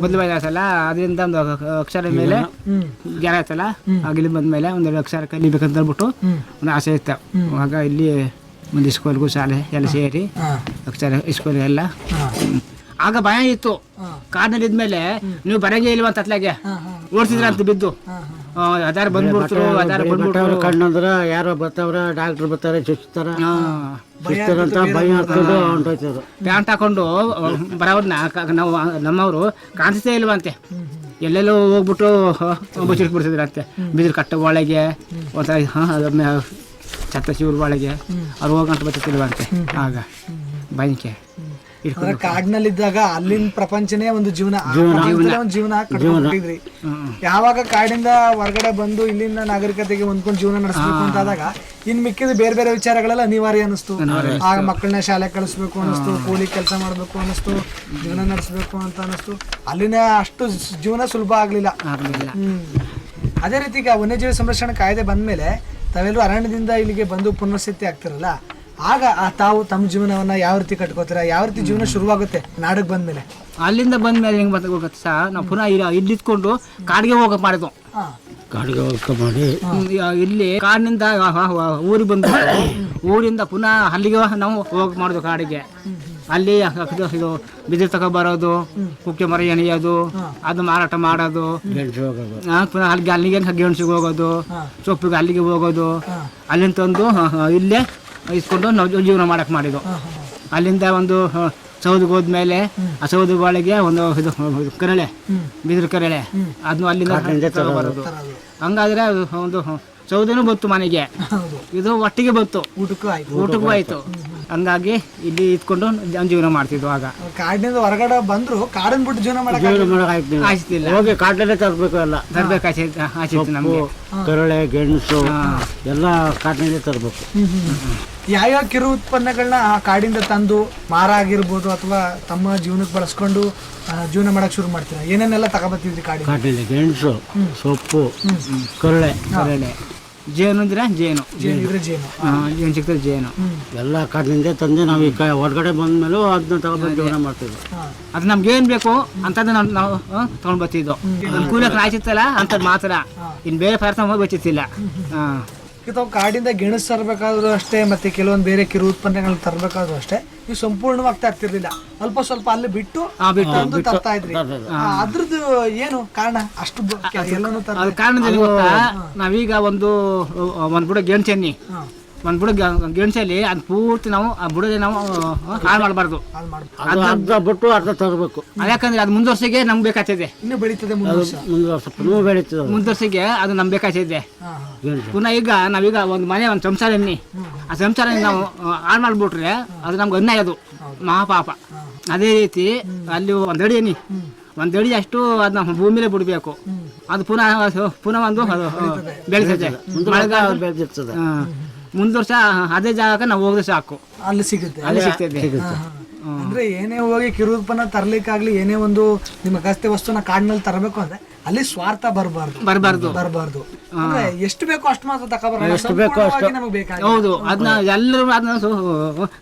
ಬದಲಾವಣೆ ಆಯ್ತಲ್ಲ? ಅದರಿಂದ ಒಂದು ಅಕ್ಷರ ಮೇಲೆ ಜ್ಞಾನ ಆಯ್ತಲ್ಲ? ಆಗ ಇಲ್ಲಿ ಬಂದ ಮೇಲೆ ಒಂದೆರಡು ಅಕ್ಷರ ಕಲಿಬೇಕಂತ ಹೇಳ್ಬಿಟ್ಟು ಒಂದು ಆಸೆ ಇತ್ತು. ಆಗ ಇಲ್ಲಿ ಒಂದು ಸ್ಕೂಲ್ಗೂ ಶಾಲೆ ಎಲ್ಲ ಸೇರಿ ಅಕ್ಷರ ಸ್ಕೂಲ್ ಎಲ್ಲ. ಆಗ ಭಯ ಇತ್ತು. ಕಾರ್ನಲ್ಲಿ ಇದ್ಮೇಲೆ ನೀವು ಬರಂಗೇ ಇಲ್ವಂತ ಅತ್ಲಾಗೆ ಓಡಿಸಿದ್ರ ಅಂತ ಬಿದ್ದು. ಅದಾರ ಬಂದ್ಬಿಡ್ತರು ಅದಾರ ಬಂದ್ಬಿಟ್ಟು ಕಣ್ಣಂದ್ರ ಯಾರೋ ಬರ್ತಾವ್ರ ಡಾಕ್ಟರ್ ಬರ್ತಾರೆ ಚುಚ್ತಾರ ಅಂತ ಭಯ ಹಾಕೊಂಡು ಪ್ಯಾಂಟ್ ಹಾಕೊಂಡು ಬರೋರ್ನ ನಾವು ನಮ್ಮವರು ಕಾಣಿಸ್ತೇ ಇಲ್ವಂತೆ. ಎಲ್ಲೆಲ್ಲೋ ಹೋಗ್ಬಿಟ್ಟು ಬಚ್ಚಿಟ್ಬಿಡ್ತಿದ್ರಂತೆ ಬಿದಿರು ಕಟ್ಟ ಒಳಗೆ ಒಂಥರ ಹಾಂ ಛತ್ತ ಶಿವ್ರ ಒಳಗೆ ಅವ್ರು ಹೋಗಂತ ಬರ್ತಿಲ್ವಂತೆ ಆಗ ಬಯಕೆ ಕಾಡಿನಲ್ಲಿದ್ದಾಗ ಅಲ್ಲಿನ ಪ್ರಪಂಚನೇ ಒಂದು ಜೀವನ. ಒಂದು ಜೀವನ ಕಟ್ಕೊಂಡಿದ್ರಿ ಯಾವಾಗ ಕಾಡಿಂದ ಹೊರಗಡೆ ಬಂದು ಇಲ್ಲಿನ ನಾಗರಿಕತೆಗೆ ಹೊಂದ್ಕೊಂಡು ಜೀವನ ನಡೆಸಬೇಕು ಅಂತ ಆದಾಗ ಇನ್ ಮಿಕ್ಕಿದ ಬೇರೆ ಬೇರೆ ವಿಚಾರಗಳೆಲ್ಲ ಅನಿವಾರ್ಯ ಅನಿಸ್ತು ಆಗ ಮಕ್ಕಳನ್ನ ಶಾಲೆ ಕಳಿಸ್ಬೇಕು ಅನಿಸ್ತು ಕೂಲಿ ಕೆಲಸ ಮಾಡಬೇಕು ಅನಿಸ್ತು ಜೀವನ ನಡೆಸಬೇಕು ಅಂತ ಅನಿಸ್ತು ಅಲ್ಲಿನ ಅಷ್ಟು ಜೀವನ ಸುಲಭ ಆಗ್ಲಿಲ್ಲ. ಅದೇ ರೀತಿ ಈಗ ವನ್ಯಜೀವಿ ಸಂರಕ್ಷಣಾ ಕಾಯ್ದೆ ಬಂದ್ಮೇಲೆ ತಾವೆಲ್ಲರೂ ಅರಣ್ಯದಿಂದ ಇಲ್ಲಿಗೆ ಬಂದು ಪುನರ್ಸ್ಥಿತಿ ಆಗ್ತಿರಲ್ಲ. ಆಗ ಆ ತಾವು ತಮ್ಮ ಜೀವನವನ್ನ ಯಾವ ರೀತಿ ಕಟ್ಕೋತೀರಾ ಯಾವ ರೀತಿ ಜೀವನ ಶುರುವಾಗುತ್ತೆ ನಾಡಕ್ ಬಂದ್ಮೇಲೆ? ಅಲ್ಲಿಂದ ಬಂದ್ಮೇಲೆ ಹೆಂಗೆ ಬರ್ತಾ ಗೊತ್ತಾ ಸರ್ ನಾವು ಪುನಃ ಇಲ್ಲಿ ಇಲ್ಲಿದ್ಕೊಂಡು ಕಾಡಿಗೆ ಹೋಗಕ್ಕೆ ಮಾಡಿದ್ವು. ಕಾಡಿಗೆ ಹೋಗ್ಕ ಮಾಡಿ? ಇಲ್ಲಿ ಕಾಡಿನಿಂದ ಊರಿಗೆ ಬಂದು ಊರಿಂದ ಪುನಃ ಅಲ್ಲಿಗೆ ನಾವು ಹೋಗಿ ಮಾಡಿದ್ವು ಕಾಡಿಗೆ. ಅಲ್ಲಿ ಇದು ಬಿದಿರು ತಗೊಬರೋದು ಕುಕ್ಕೆ ಮರ ಎಣಿಯೋದು ಅದು ಮಾರಾಟ ಮಾಡೋದು. ಪುನಃ ಅಲ್ಲಿಗೆ ಅಲ್ಲಿಗೆ ಗೆಣಸಿಗೆ ಹೋಗೋದು ಸೊಪ್ಪಿಗೆ ಅಲ್ಲಿಗೆ ಹೋಗೋದು. ಅಲ್ಲಿಂದ ತಂದು ಹ, ಹ, ಇಲ್ಲೇ ಇಸ್ಕೊಂಡು ನಾವು ಜೀವನ ಮಾಡಕ್ಕೆ ಮಾಡಿದ್ದು. ಅಲ್ಲಿಂದ ಒಂದು ಸೌದಿಗೆ ಹೋದ್ಮೇಲೆ ಆ ಸೌದಿ ಒಳಗೆ ಒಂದು ಇದು ಕರಳೆ ಬಿದಿರು ಕರಳೆ ಅದನ್ನು ಅಲ್ಲಿಂದ ತಗೊಬರೋದು ಹಂಗಾದ್ರೆ ಒಂದು ಸೌದೆನೂ ಬಂತು ಮನೆಗೆ. ಇದು ಒಟ್ಟಿಗೆ ಬಂತು. ಊಟಕ್ಕೂ ಆಯ್ತು. ಊಟಕ್ಕೂ ಆಯ್ತು. ಹಂಗಾಗಿ ಇಲ್ಲಿ ಇದ್ಕೊಂಡು ಜೀವನ ಮಾಡ್ತಿದ್ವು ಆಗ. ಕಾಡಿನಿಂದ ಹೊರಗಡೆ ಬಂದ್ರು ಕಾಡನ್ ಬಿಟ್ಟು ಜೀವನ ಮಾಡಕ್ ಜೀವನ ಹೋಗಿ ಕಾಡಲ್ಲೇ ತರಬೇಕು ಎಲ್ಲ. ತರಬೇಕು ಆಚೆ ಆಚಿತ್ತು ನಮಗೆ. ಕರಳೆ ಗೆಣಸು ಎಲ್ಲ ಕಾಡಿನಿಂದ ತರಬೇಕು. ಯಾವ್ಯಾವ ಕಿರು ಉತ್ಪನ್ನಗಳನ್ನ ಆ ಕಾಡಿಂದ ತಂದು ಮಾರ ಆಗಿರ್ಬೋದು ಅಥವಾ ತಮ್ಮ ಜೀವನಕ್ಕೆ ಬಳಸ್ಕೊಂಡು ಆ, ಜೀವನ ಮಾಡಕ್ ಶುರು ಮಾಡ್ತೀರಾ? ಏನೇನೆಲ್ಲ ತಗೋಬತ್ತಿದ್ರಿ ಕಾಡಿ ಗೆಣಸು ಸೊಪ್ಪು ಕರಳೆ ಕರಳೆ ಜೇನು ಅಂದ್ರೆ ಜೇನು. ಜೇನು ಇದ್ರೆ ಜೇನು. ಆ, ಜೇನು ಸಿಗ್ತದೆ ಜೇನು. ಎಲ್ಲ ಕಾಡಿನಿಂದ ತಂದೆ ನಾವು ಈ ಕ ಹೊರಗಡೆ ಬಂದ್ಮೇಲೂ ಅದನ್ನ ತಗೊಂಡ್ಬಂದು ಜೀವನ ಮಾಡ್ತಿದ್ವಿ ಹಾ. ಅದು ನಮ್ಗೆ ಏನ್ ಬೇಕು ಅಂತದ್ದು ನಾವು ನಾವು ಆ, ತಗೊಂಡ್ ಬರ್ತಿದ್ದೋ. ಅನುಕೂಲಕ್ಕೆ ಆಯ್ತಿತ್ತಲ್ಲ ಅಂತದ್ ಮಾತ್ರ. ಇನ್ ಬೇರೆ ಪದಾರ್ಥ ಹೋಗಿ ಬಚ್ಚಿತ್ತಿಲ್ಲ ಹಾ. ಅಥವಾ ಕಾಡಿಂದ ಗೆಣಸು ತರಬೇಕಾದ್ರು ಅಷ್ಟೇ ಮತ್ತೆ ಕೆಲವೊಂದು ಬೇರೆ ಕಿರು ಉತ್ಪನ್ನಗಳನ್ನ ತರಬೇಕಾದ್ರು ಅಷ್ಟೇ. ನೀವು ಸಂಪೂರ್ಣವಾಗಿ ತರ್ತಿರ್ಲಿಲ್ಲ. ಅಲ್ಪ ಸ್ವಲ್ಪ ಅಲ್ಲಿ ಬಿಟ್ಟು ತಂದು ತರ್ತಾ ಇದ್ರಿ. ಅದ್ರದ್ದು ಏನು ಕಾರಣ? ಅಷ್ಟು ಎಲ್ಲಾನು ಕಾರಣದಲ್ಲಿ ನಾವೀಗ ಒಂದು ಒಂದ್ ಬುಡ ಗೆಣಸೆನ್ನಿ ಒಂದ್ ಬುಡ ಗೆಣಸಲ್ಲಿ ಅದ್ ಪೂರ್ತಿ ನಾವು ಆ ಬುಡದ ನಾವು ಹಾಳು ಮಾಡಬಾರ್ದು. ಅದು ಅರ್ಧ ಬಿಟ್ಟು ಅರ್ಧ ತರಬೇಕು ಯಾಕಂದ್ರೆ ಅದು ಮುಂದುವರ್ಸಿಗೆ ನಮ್ಗೆ ಬೇಕಾಗ್ತದೆ. ಇನ್ನು ಬೆಳೀತದೆ ಮುಂದೆ ವರ್ಷ. ಮುಂದೆ ಸ್ವಲ್ಪ ನೋವು ಬೆಳೀತದೆ ಅದು. ಮುಂದುವರ್ಸಿಗೆ ಅದು ನಮ್ಗೆ ಬೇಕಾಗ್ತದೆ. ಪುನಃ ಈಗ ನಾವೀಗ ಒಂದು ಮನೆ ಒಂದು ಸಂಸಾರ ಎಣ್ಣಿ ಆ ಸಂಸಾರ ನಾವು ಹಾಳು ಮಾಡ್ಬಿಟ್ರೆ ಅದು ನಮ್ಗೆ ಅನ್ಯಾಯ ಅದು ಮಹಾಪಾಪ. ಅದೇ ರೀತಿ ಅಲ್ಲಿ ಒಂದು ಅಡಿ ಎಣ್ಣಿ ಒಂದು ಅಡಿ ಅಷ್ಟು ಅದನ್ನ ಭೂಮಿಲೆ ಬಿಡಬೇಕು. ಅದು ಪುನಃ ಪುನಃ ಒಂದು ಅದು ಬೆಳೆಸುತ್ತೆ ಮಳೆಗಾಲ ಬೆಳೆದಿರ್ತದೆ. ಮುಂದ್ ವರ್ಷ ಅದೇ ಜಾಗಕ್ಕೆ ನಾವು ಹೋದ್ರೆ ಸಾಕು. ಅಲ್ಲಿ ಸಿಗುತ್ತೆ. ಅಲ್ಲಿ ಸಿಗ್ತದೆ. ಅಂದ್ರೆ ಏನೇ ಹೋಗಿ ಕಿರು ಉತ್ಪನ್ನ ತರ್ಲಿಕ್ಕಾಗ್ಲಿ ಏನೇ ಒಂದು ನಿಮ್ಮ ಅಗತ್ಯ ವಸ್ತುನ ಕಾಡಿನಲ್ಲಿ ತರಬೇಕು ಅಂದ್ರೆ ಅಲ್ಲಿ ಸ್ವಾರ್ಥ ಬರಬಾರ್ದು. ಬರಬಾರ್ದು. ಬರಬಾರ್ದು. ಅಂದ್ರೆ ಎಷ್ಟು ಬೇಕೋ ಅಷ್ಟು ಮಾತ್ರ ತಗೊಬರೋಣ ಸಂಪೂರ್ಣವಾಗಿ ನಮಗೆ ಬೇಕಾಗಿ ಹೌದು. ಅದನ್ನ ಎಲ್ಲರೂ ಅದನ್ನ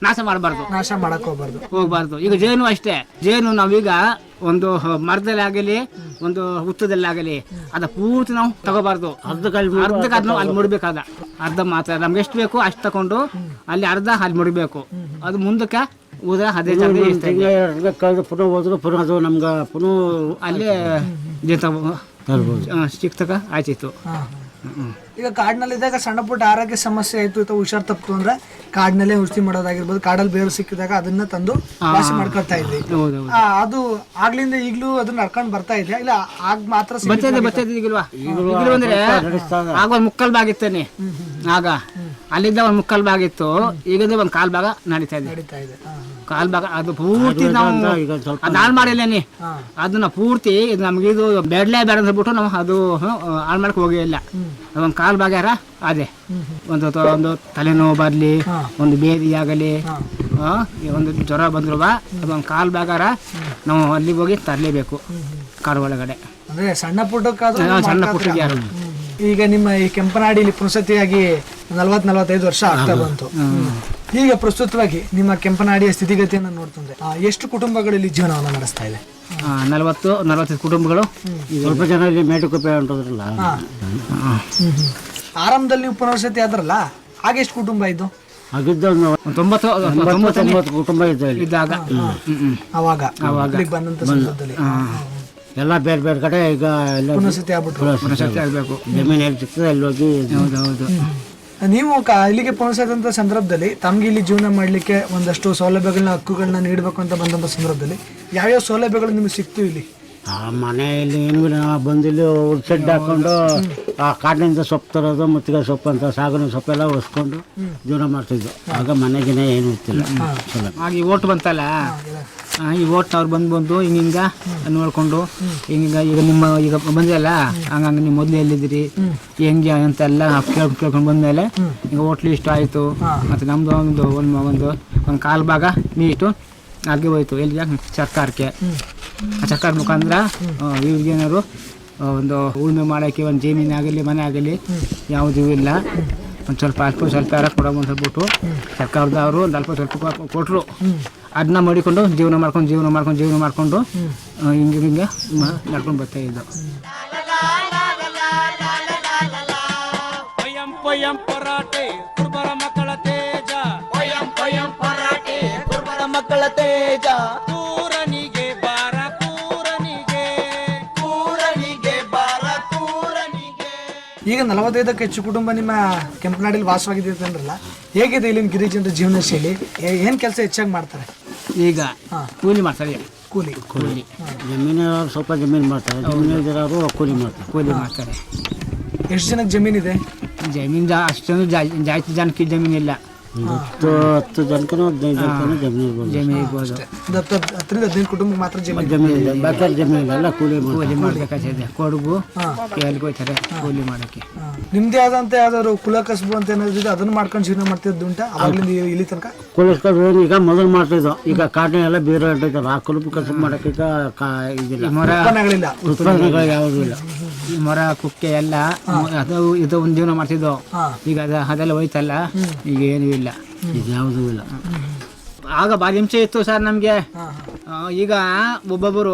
ನಾಶ ಮಾಡಬಾರ್ದು. ನಾಶ ಮಾಡಕ್ ಹೋಗ್ಬಾರ್ದು. ಹೋಗ್ಬಾರ್ದು. ಈಗ ಜೇನು ಅಷ್ಟೇ. ಜೇನು ನಾವೀಗ ಒಂದು ಮರದಲ್ಲಿ ಆಗಲಿ ಒಂದು ಹುತ್ತದಲ್ಲಿ ಆಗಲಿ ಅದ ಪೂರ್ತಿ ನಾವು ತಗೋಬಾರ್ದು. ಅರ್ಧಕ್ಕೆ ಅದನ್ನ ಅಲ್ಲಿ ಮುಡ್ಬೇಕಾದ. ಅರ್ಧ ಮಾತ್ರ. ನಮ್ಗೆ ಎಷ್ಟು ಬೇಕು ಅಷ್ಟು ತಗೊಂಡು ಅಲ್ಲಿ ಅರ್ಧ ಹಾಲು ಮುಡಿಬೇಕು. ಅದು ಮುಂದಕ್ಕೆ ಹೋದ್ರೆ ಅದೇ ಜಾಗ ಇರ್ತದೆ ತಿಂಗಳ ಕಳೆದು ಪುನಃ ಹೋದ್ರು ಪುನಃ ಅದು ನಮ್ಗೆ ಪುನಃ ಅಲ್ಲೇ ಜೀತ ತರ್ಬೋದು. ಸಿಕ್ತಕ ಆಯ್ತಿತ್ತು. ಈಗ ಈಗ ಕಾಡಿನಲ್ಲಿದ್ದಾಗ ಸಣ್ಣ ಪುಟ್ಟ ಆರೋಗ್ಯ ಸಮಸ್ಯೆ ಆಯ್ತು ಅಥವಾ ಹುಷಾರ್ ತಪ್ಪು ಅಂದ್ರೆ ಕಾಡಿನಲ್ಲೇ ಔಷಧಿ ಮಾಡೋದಾಗಿರ್ಬೋದು ಕಾಡಲ್ಲಿ ಬೇರು ಸಿಕ್ಕಿದಾಗ ಅದನ್ನ ತಂದು ವಾಸಿ ಮಾಡ್ಕೊಳ್ತಾ ಇದ್ವಿ. ಆ, ಅದು ಆಗ್ಲಿಂದ ಈಗ್ಲೂ ಅದನ್ನ ನಡ್ಕೊಂಡು ಬರ್ತಾ ಇದೆಯಾ ಇಲ್ಲ ಆಗ ಮಾತ್ರ ಸೀಮಿತ ಈಗಲ್ವಾ? ಈಗಲೂ ಅಂದ್ರೆ ಆಗ ಒಂದು ಮುಕ್ಕಲ್ ಭಾಗ ಇತ್ತೇನೆ ಆಗ. ಅಲ್ಲಿದ್ದ ಒಂದು ಮುಕ್ಕಲ್ ಭಾಗ ಇತ್ತು. ಈಗದ ಒಂದು ಕಾಲ್ ಭಾಗ ನಡೀತಾ ಇದೆ. ನಡೀತಾ ಇದೆ. ಹಾ, ಕಾಲ್ ಭಾಗ ಅದು ಪೂರ್ತಿ ನಾವು ಅದು ಹಾಳು ಮಾಡಿಲ್ಲೇನೆ ಹಾ. ಅದನ್ನ ಪೂರ್ತಿ ಇದು ನಮ್ಗೆ ಇದು ಬೇಡಲೇ ಬೇಡ ಅಂತ ಹೇಳ್ಬಿಟ್ಟು ನಾವು ಅದು ಹಾಳು ಮಾಡಕ್ಕೆ ಹೋಗೇ ಇಲ್ಲ. ಅದೊಂದು ಕಾಲ್ ಭಾಗ ಯಾರ? ಅದೇ. ಒಂದು ತ- ಒಂದು ತಲೆನೋವು ಬರಲಿ ಒಂದು ಬೇದಿ ಆಗಲಿ ಆ, ಈ ಒಂದು ಜ್ವರ ಬಂದ್ರು ಅದೊಂದು ಕಾಲು ಭಾಗಾರ ನಾವು ಅಲ್ಲಿಗೆ ಹೋಗಿ ತರಲೇಬೇಕು ಕಾಡು ಒಳಗಡೆ. ಅಂದ್ರೆ ಸಣ್ಣ ಪುಟ್ಟಕ್ಕಾದ್ರೂ ಆ, ಸಣ್ಣ ಪುಟ್ಟ ಪುಟ್ಟಿಗೆ ಯಾರು? ಈಗ ನಿಮ್ಮ ಈ ಕೆಂಪನಾಡಿಲಿ ಪುನಸತಿಯಾಗಿ ನಲ್ವತ್ ನಲವತ್ತೈದು ವರ್ಷ ಆಗ್ತಾ ಬಂತು. ಈಗ ಪ್ರಸ್ತುತವಾಗಿ ನಿಮ್ಮ ಕೆಂಪನಾಡಿಯ ಸ್ಥಿತಿಗತಿಯನ್ನು ನೋಡ್ತಂದ್ರೆ ಆ, ಎಷ್ಟು ಕುಟುಂಬಗಳು ಇಲ್ಲಿ ಜೀವನವನ್ನು ನಡೆಸ್ತಾ ಇದೆ? ಆ, ನಲವತ್ತು ನಲವತ್ತೈದು ಕುಟುಂಬಗಳು. ಸ್ವಲ್ಪ ಜನ ಇಲ್ಲಿ ಮೇಟುಕುಪ್ಪೆ ಹೊಂಟೋದ್ರಲ್ಲ ಆರಂಭದಲ್ಲಿ ನೀವು ಪುನರ್ವಸತಿ ಆದ್ರಲ್ಲ ಆಗ ಎಷ್ಟು ಕುಟುಂಬ ಇದ್ದು ಆಗಿದ್ದ ಒಂದು ಒಂದು ತೊಂಬತ್ತು ತೊಂಬತ್ತು ತೊಂಬತ್ತನೇ ತೊಂಬತ್ತು ಕುಟುಂಬ ಇದ್ದ ಇಲ್ಲಿ. ಇದ್ದಾಗ. ಅವಾಗ. ಇಲ್ಲಿಗೆ ಬಂದಂತ ಸಂದರ್ಭದಲ್ಲಿ. ಎಲ್ಲ ಬೇರೆ ಬೇರೆ ಕಡೆ ಈಗ ಎಲ್ಲ ಪುನರ್ವಸತಿ ಆಗ್ಬಿಟ್ರು. ಆಗಬೇಕು. ಜಮೀನು ಎಲ್ಲಿ ಸಿಗ್ತದೆ ಅಲ್ಲಿ ಹೋಗಿ ಹೌದು ಹೌದು. ನೀವು ಕ- ಇಲ್ಲಿಗೆ ಪುನರ್ಸದಂತ ಸಂದರ್ಭದಲ್ಲಿ ತಮ್ಗೆ ಇಲ್ಲಿ ಜೀವನ ಮಾಡ್ಲಿಕ್ಕೆ ಒಂದಷ್ಟು ಸೌಲಭ್ಯಗಳನ್ನ ಹಕ್ಕುಗಳನ್ನ ನೀಡಬೇಕು ಅಂತ ಬಂದಂತ ಸಂದರ್ಭದಲ್ಲಿ ಯಾವ್ಯಾವ ಸೌಲಭ್ಯಗಳು ನಿಮ್ಗೆ ಸಿಕ್ತು ಇಲ್ಲಿ? ಆ ಮನೆಯಲ್ಲಿ ಏನು ಬಂದಿಲ್ಲ ವುಡ್ ಶೆಡ್ ಹಾಕೊಂಡು ಆ ಕಾಡಿನಿಂದ ಸೊಪ್ಪು ತರೋದು ಮುತ್ತಿಗೆ ಸೊಪ್ಪು ಅಂತ ಸಾಗಣೆ ಸೊಪ್ಪೆಲ್ಲ ಹೊಸ್ಕೊಂಡು ಜೀವನ ಮಾಡ್ತಿದ್ವು. ಆಗ ಮನೆ ದಿನ ಏನು ಇರ್ತಿಲ್ಲ. ಆಗ ಈ ಓಟ್ ಬಂತಲ್ಲ? ಆ, ಈ ಓಟ್ ಅವ್ರು ಬಂದು ಬಂದು ಹಿಂಗಿಂಗ ನೋಡ್ಕೊಂಡು ಹಿಂಗಿಂಗ ಈಗ ನಿಮ್ಮ ಈಗ ಬಂದಿರಲ್ಲ ಹಂಗಂಗ ನೀವು ಮೊದಲು ಎಲ್ಲಿದ್ದೀರಿ? ಹೆಂಗೆ ಅಂತೆಲ್ಲ ಕೇಳ್ ಕೇಳ್ಕೊಂಡು ಬಂದಮೇಲೆ ಈಗ ಹೋಟ್ಲ್ ಇಷ್ಟು ಆಯಿತು. ಮತ್ತು ನಮ್ಮದು ಒಂದು ಒಂದು ಒಂದು ಒಂದು ಕಾಲು ಭಾಗ ನೀಟು ಅಲ್ಲಿಗೆ ಹೋಯ್ತು. ಎಲ್ಲಿಗೆ ಸರ್ಕಾರಕ್ಕೆ. ಸರ್ಕಾರ ಮುಖಾಂತರ ಇವ್ರಿಗೇನಾದ್ರು ಒಂದು ಉಳುಮೆ ಮಾಡೋಕ್ಕೆ, ಒಂದು ಜಮೀನು ಆಗಲಿ, ಮನೆ ಆಗಲಿ ಯಾವುದೂ ಇಲ್ಲ. ಒಂದು ಸ್ವಲ್ಪ ಅಲ್ಪ ಸ್ವಲ್ಪ ಯಾರ ಕೊಡೋ ಅಂತ ಸರ್ಕಾರದವರು ಒಂದು ಅಲ್ಪ ಸ್ವಲ್ಪ ಕೊಟ್ಟರು ಅದನ್ನ ಮಾಡಿಕೊಂಡು ಜೀವನ ಮಾಡ್ಕೊಂಡು ಜೀವನ ಮಾಡ್ಕೊಂಡು, ಜೀವನ ಮಾಡಿಕೊಂಡು ಹಿಂಗೆ ಹಿಂಗೆ ನಡ್ಕೊಂಡು ಬರ್ತಾ ಇದ್ದು. ಮಕ್ಕಳ ತೇಜ. ಮಕ್ಕಳ ತೇಜ. ಈಗ ನಲವತ್ತೈದಕ್ಕೆ ಹೆಚ್ಚು ಕುಟುಂಬ ನಿಮ್ಮ ಕೆಂಪನಾಡಿಲಿ ವಾಸವಾಗಿದೆ ಅಂದ್ರಲ್ಲ ಹೇಗಿದೆ ಇಲ್ಲಿನ ಗಿರಿಜನರ ಜೀವನ ಶೈಲಿ? ಏನು ಕೆಲಸ ಹೆಚ್ಚಾಗಿ ಮಾಡ್ತಾರೆ? ಈಗ ಕೂಲಿ ಮಾಡ್ತಾರೆ ಕೂಲಿ. ಕೂಲಿ. ಜಮೀನವರು ಸ್ವಲ್ಪ ಜಮೀನು ಮಾಡ್ತಾರೆ ಜಮೀನಿರೋರು ಕೂಲಿ ಮಾಡ್ತಾರೆ. ಕೂಲಿ ಮಾಡ್ತಾರೆ. ಎಷ್ಟು ಜನಕ್ಕೆ ಜಮೀನಿದೆ? ಜಮೀನು ಜಾ ಅಷ್ಟೊಂದು ಜಾ- ಜಾಸ್ತಿ ಜನಕ್ಕೆ ಜಮೀನಿಲ್ಲ. ಹತ್ತು ಹತ್ತು ಜನಕ್ಕೂ ಹದಿನೈದು ಜನಕ್ಕೂ ಜಮೀನು ಇರ್ಬೋದು. ಜಮೀನು ಇರ್ಬೋದು. ಹತ್ತು ಹತ್ತು- ಹತ್ತರಿಂದ ಹದಿನೈದು ಕುಟುಂಬಕ್ಕೆ ಮಾತ್ರ ಜಮೀನು ಎಲ್ಲ ಕೂಲಿ ಮಾಡ್ತಾರೆ. ಕೂಲಿ ಮಾಡ್ಬೇಕಾಗ್ತದೆ. ಕೊಡಗು ಎಲ್ಲಿಗೆ ಹೋಗ್ತಾರೆ ಕೂಲಿ ಮಾಡೋಕ್ಕೆ. ನಿಮ್ದೇ ಆದಂತ ಯಾವ್ದಾದ್ರು ಕುಲ ಕಸಬು ಅಂತ ಏನಾದ್ರು ಅದನ್ನ ಮಾಡ್ಕೊಂಡು ಜೀವನ ಮಾಡ್ತಿದ್ದು ಉಂಟಾ? ಅವಾಗ್ಲಿಂದ ಇಲ್ಲಿ ತನಕ? ಕುಲ ಈಗ ಮೊದಲು ಮಾಡ್ತಿದ್ದೋ ಈಗ ಕಾಟನ್ ಎಲ್ಲ ಬೇರೆ ಆ ಕುಲಪ ಕಸಬು ಮಾಡೋಕ್ಕೆ ಈಗ ಕಾ ಇದಿಲ್ಲ. ಉತ್ಪನ್ನಗಳು ಯಾವುದೂ ಇಲ್ಲ. ಈ ಮೊರ ಕುಕ್ಕೆ ಎಲ್ಲ ಅದು ಇದು ಒಂದು ಜೀವನ ಮಾಡ್ತಿದ್ದೋ. ಈಗ ಅದ ಅದೆಲ್ಲ ಹೋಯ್ತಲ್ಲ? ಈಗ ಏನೂ ಇಲ್ಲ. ಇದು ಯಾವುದೂ ಇಲ್ಲ. ಆಗ ಭಾರಿ ಹಿಂಸೆ ಇತ್ತು ಸರ್ ನಮಗೆ. ಈಗ ಒಬ್ಬೊಬ್ಬರು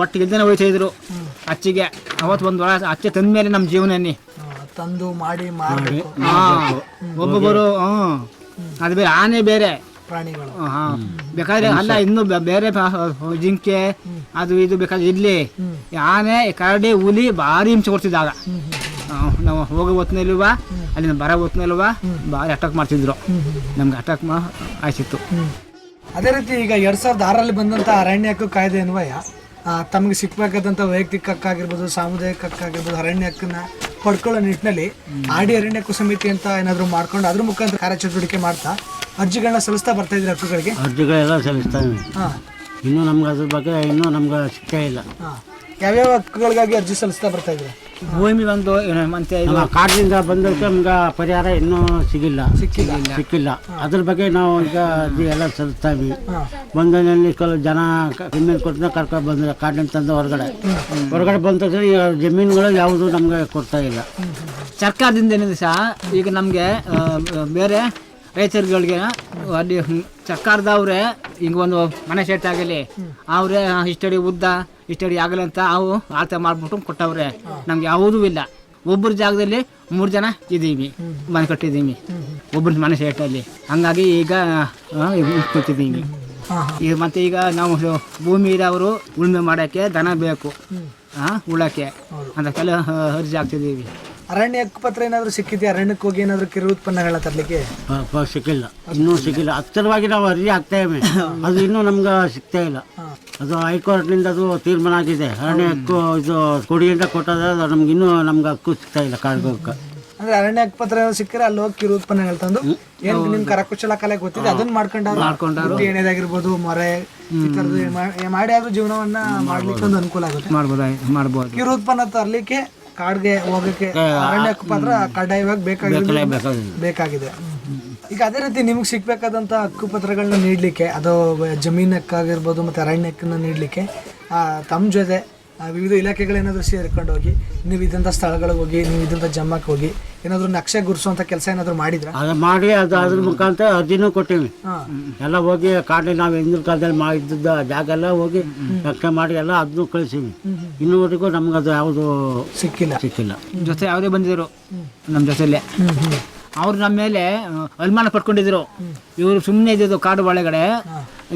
ಒಟ್ಟಿಗೆ ಇಲ್ದೇನೆ ಹೋಯ್ತಾ ಇದ್ರು. ಅಚ್ಚಿಗೆ ಅವತ್ತು ಒಂದು ವಾರ ಅಚ್ಚೆ ತಂದ ಮೇಲೆ ನಮ್ಮ ಜೀವನನೇ. ತಂದು ಮಾಡಿ ಮಾಡಿ ಹಾ. ಒಬ್ಬೊಬ್ಬರು ಹ್ಞೂ ಅದು ಬೇರೆ ಆನೆ ಬೇರೆ. ಪ್ರಾಣಿಗಳು. ಹಾ ಬೇಕಾದ್ರೆ ಅಲ್ಲ ಇನ್ನು ಬೆ- ಬೇರೆ ಜಿಂಕೆ ಅದು ಇದು ಬೇಕಾದ್ರೆ ಇಲ್ಲಿ ಆನೆ ಕರಡಿ ಹುಲಿ ಭಾರಿ ಹಿಂಸೆ ಕೊಡ್ತಿದ್ದಾಗ. ನಾವು ಹೋಗೋ ಹೊತ್ನಲ್ವಾ ಅಲ್ಲಿಂದ ಬರೋ ಹೊತ್ನಲ್ವಾ ಭಾರಿ ಅಟ್ಯಾಕ್ ಮಾಡ್ತಿದ್ರು. ನಮ್ಗೆ ಅಟ್ಯಾಕ್ ಮಾ ಆಯ್ತಿತ್ತು. ಅದೇ ರೀತಿ ಈಗ ಎರಡ್ ಸಾವಿರದ ಆರಲ್ಲಿ ಬಂದಂತ ಅರಣ್ಯ ಹಕ್ಕು ಕಾಯ್ದೆ ಅನ್ವಯ. ತಮಗೆ ಸಿಕ್ಬೇಕಾದಂತ ವೈಯಕ್ತಿಕ ಹಕ್ಕಾಗಿರ್ಬೋದು ಸಾಮುದಾಯಿಕ ಹಕ್ಕಾಗಿರ್ಬೋದು ಅರಣ್ಯ ಹಕ್ಕನ್ನ ಪಡ್ಕೊಳ್ಳೋ ನಿಟ್ಟಿನಲ್ಲಿ ಆಡಿ ಅರಣ್ಯ ಸಮಿತಿ ಅಂತ ಏನಾದರೂ ಮಾಡ್ಕೊಂಡು ಅದ್ರ ಮುಖಾಂತರ ಕಾರ್ಯಚಟುವಟಿಕೆ ಮಾಡ್ತಾ ಅರ್ಜಿಗಳನ್ನ ಸಲ್ಲಿಸ್ತಾ ಬರ್ತಾ ಇದ್ರೆ ಹಕ್ಕುಗಳಿಗೆ ಅರ್ಜಿಗಳೆಲ್ಲ ಸಲ್ಲಿಸ್ತಾ ಹಾಂ. ಇನ್ನೂ ನಮ್ಗೆ ಅದ್ರ ಬಗ್ಗೆ ಇನ್ನೂ ನಮ್ಗೆ ಸಿಗ್ತಾ ಇಲ್ಲ. ಹಾ. ಯಾವ್ಯಾವ ಹಕ್ಕುಗಳಿಗಾಗಿ ಅರ್ಜಿ ಸಲ್ಲಿಸ್ತಾ ಬರ್ತಾ ಇದ್ರೆ ಭೂಮಿ ಬಂದು ಮತ್ತೆ ಇದು? ನಮ್ಮ ಕಾಡಿನಿಂದ ಬಂದಕ್ಕೆ ನಮ್ಗೆ ಪರಿಹಾರ ಇನ್ನೂ ಸಿಗಿಲ್ಲ. ಸಿಕ್ಕಿಲ್ಲ. ಸಿಕ್ಕಿಲ್ಲ. ಅದ್ರ ಬಗ್ಗೆ ನಾವು ಈಗ ಎಲ್ಲ ಸಲ್ಲಿಸ್ತಾ ಇದ್ವಿ. ಬಂದಲ್ಲಿ ಕೆಲವು ಜನ ಜಮೀನು ಕೊಟ್ಟು ಕರ್ಕೊಂಡು ಬಂದ್ರೆ. ಕಾಡಿನ ತಂದು ಹೊರಗಡೆ. ಹೊರಗಡೆ ಬಂದ ತಕ್ಷಣ ಈ ಜಮೀನುಗಳು ಯಾವುದು ನಮ್ಗೆ ಕೊಡ್ತಾ ಇಲ್ಲ. ಸರ್ಕಾರದಿಂದ ಏನಿದೆ ಸಹ ಈಗ ನಮಗೆ ಬೇರೆ ರೈತರುಗಳಿಗೆ ಅಲ್ಲಿ ಸರ್ಕಾರದವ್ರೆ ಹಿಂಗೆ ಒಂದು ಮನೆ ಶೇಟ್ ಆಗಲಿ ಅವರೇ ಇಷ್ಟಡಿ ಉದ್ದ ಇಷ್ಟಡಿ ಆಗಲಿ ಅಂತ ಅವು ಆತ ಮಾಡಿಬಿಟ್ಟು ಕೊಟ್ಟವ್ರೆ. ನಮ್ಗೆ ಯಾವುದೂ ಇಲ್ಲ. ಒಬ್ಬರ ಜಾಗದಲ್ಲಿ ಮೂರು ಜನ ಇದ್ದೀವಿ ಮನೆ ಕಟ್ಟಿದ್ದೀವಿ. ಒಬ್ಬರ ಮನೆ ಶೇಟಲ್ಲಿ ಹಂಗಾಗಿ ಈಗ ಕೊಟ್ಟಿದ್ದೀವಿ ಕೂತಿದ್ದೀವಿ. ಈಗ ಮತ್ತೆ ಈಗ ನಾವು ಭೂಮಿ ಇರೋರು ಉಳುಮೆ ಮಾಡೋಕ್ಕೆ ದನ ಬೇಕು ಹಾಂ ಉಳಕ್ಕೆ. ಅಂತ ಕೆಲ ಅರ್ಜಿ ಹಾಕ್ತಿದ್ದೀವಿ. ಅರಣ್ಯ ಹಕ್ಕು ಪತ್ರ ಏನಾದ್ರು ಸಿಕ್ಕಿದ್ಯಾ? ಅರಣ್ಯಕ್ಕೆ ಹೋಗಿ ಏನಾದರೂ ಕಿರು ಉತ್ಪನ್ನಗಳ ತರಲಿಕ್ಕೆ? ಪ- ಪ- ಸಿಕ್ಕಿಲ್ಲ. ಇನ್ನೂ ಸಿಕ್ಕಿಲ್ಲ. ಹತ್ತಿರವಾಗಿ ನಾವು ಅರ್ಜಿ ಹಾಕ್ತಾ ಇವೆ. ಅದು ಇನ್ನೂ ನಮ್ಗೆ ಸಿಗ್ತಾ ಇಲ್ಲ. ಅದು ಹೈಕೋರ್ಟ್ನಿಂದ ಅದು ತೀರ್ಮಾನ ಆಗಿದೆ. ಅರಣ್ಯ ಹಕ್ಕು ಇದು ಕೊಡಿಯಿಂದ ಕೊಟ್ಟದ ಅದು ನಮ್ಗೆ ಇನ್ನೂ ನಮ್ಗೆ ಹಕ್ಕು ಸಿಗ್ತಾ ಇಲ್ಲ ಕಾಡ್ಗೋಕ್ಕೆ ಅಂದ್ರೆ ಅರಣ್ಯ ಹಕ್ಕು ಪತ್ರ ಏನಾದ್ರು ಸಿಕ್ಕರೆ ಅಲ್ಲಿ ಹೋಗಿ ಕಿರು ಉತ್ಪನ್ನಗಳು ತಂದು ಏನ್ ನಿಮ್ ಕರಕುಶಲ ಕಲೆ ಗೊತ್ತಿದೆ? ಅದನ್ನ ಮಾಡ್ಕೊಂಡು ಮಾಡ್ಕೊಂಡು ಏನೇದಾಗಿರ್ಬೋದು ಮೊರೆ ಈ ತರದ್ದು ಮಾ- ಮಾಡಿ ಆದ್ರೂ ಜೀವನವನ್ನ ಮಾಡ್ಲಿಕ್ಕೆ ಒಂದು ಅನುಕೂಲ ಆಗುತ್ತೆ. ಮಾಡ್ಬೋದು ಮಾಡ್ಬೋದು. ಕಿರು ಉತ್ಪನ್ನ ತರ್ಲಿಕ್ಕೆ ಕಾಡ್ಗೆ ಹೋಗಕ್ಕೆ ಅರಣ್ಯಕ್ಕೆ ಪಾತ್ರ ಕಡ್ಡಾಯವಾಗಿ ಬೇಕಾಗಿದೆ ಬೇಕಾಗಿದೆ. ಈಗ ಅದೇ ರೀತಿ ನಿಮ್ಗೆ ಸಿಗ್ಬೇಕಾದಂತ ಹಕ್ಕು ಪತ್ರಗಳನ್ನ ನೀಡ್ಲಿಕ್ಕೆ ಅದು ಜಮೀನಕ್ಕಾಗಿರ್ಬೋದು ಮತ್ತೆ ಅರಣ್ಯ ಹಕ್ಕನ್ನ ನೀಡ್ಲಿಕ್ಕೆ ಆ, ತಮ್ಮ ಜೊತೆ ವಿವಿಧ ಇಲಾಖೆಗಳೇನಾದರೂ ಸೇರ್ಕೊಂಡು ಹೋಗಿ ನೀವು ಇದ್ದಂಥ ಸ್ಥಳಗಳಿಗೆ ಹೋಗಿ ನೀವು ಇದ್ದಂಥ ಜಮ್ಮಕ್ಕೆ ಹೋಗಿ ಏನಾದರೂ ನಕ್ಷೆ ಗುರ್ಸುವಂಥ ಕೆಲಸ ಏನಾದರೂ ಮಾಡಿದ್ರೆ? ಅದು ಮಾಡಿ ಅದು ಅದ್ರ ಮುಖಾಂತರ ಅರ್ಜಿನೂ ಕೊಟ್ಟಿವಿ. ಎಲ್ಲ ಹೋಗಿ ಕಾಡಲ್ಲಿ ನಾವು ಹಿಂದಿನ ಕಾಲದಲ್ಲಿ ಮಾಡಿದ್ದ ಜಾಗ ಎಲ್ಲ ಹೋಗಿ ನಕ್ಷೆ ಮಾಡಿ ಎಲ್ಲ ಅದನ್ನು ಕಳಿಸೀವಿ. ಇನ್ನೂವರೆಗೂ ನಮ್ಗೆ ಅದು ಯಾವುದು ಸಿಕ್ಕಿಲ್ಲ. ಸಿಕ್ಕಿಲ್ಲ. ಜೊತೆ ಯಾವುದೇ ಬಂದಿದ್ರು ನಮ್ಮ ಜೊತೆಲೆ. ಅವ್ರು ನಮ್ಮ ಮೇಲೆ ಅನುಮಾನ ಪಟ್ಕೊಂಡಿದ್ರು ಇವರು ಸುಮ್ಮನೆ ಇದ್ದಿದ್ದು ಕಾಡು ಒಳಗಡೆ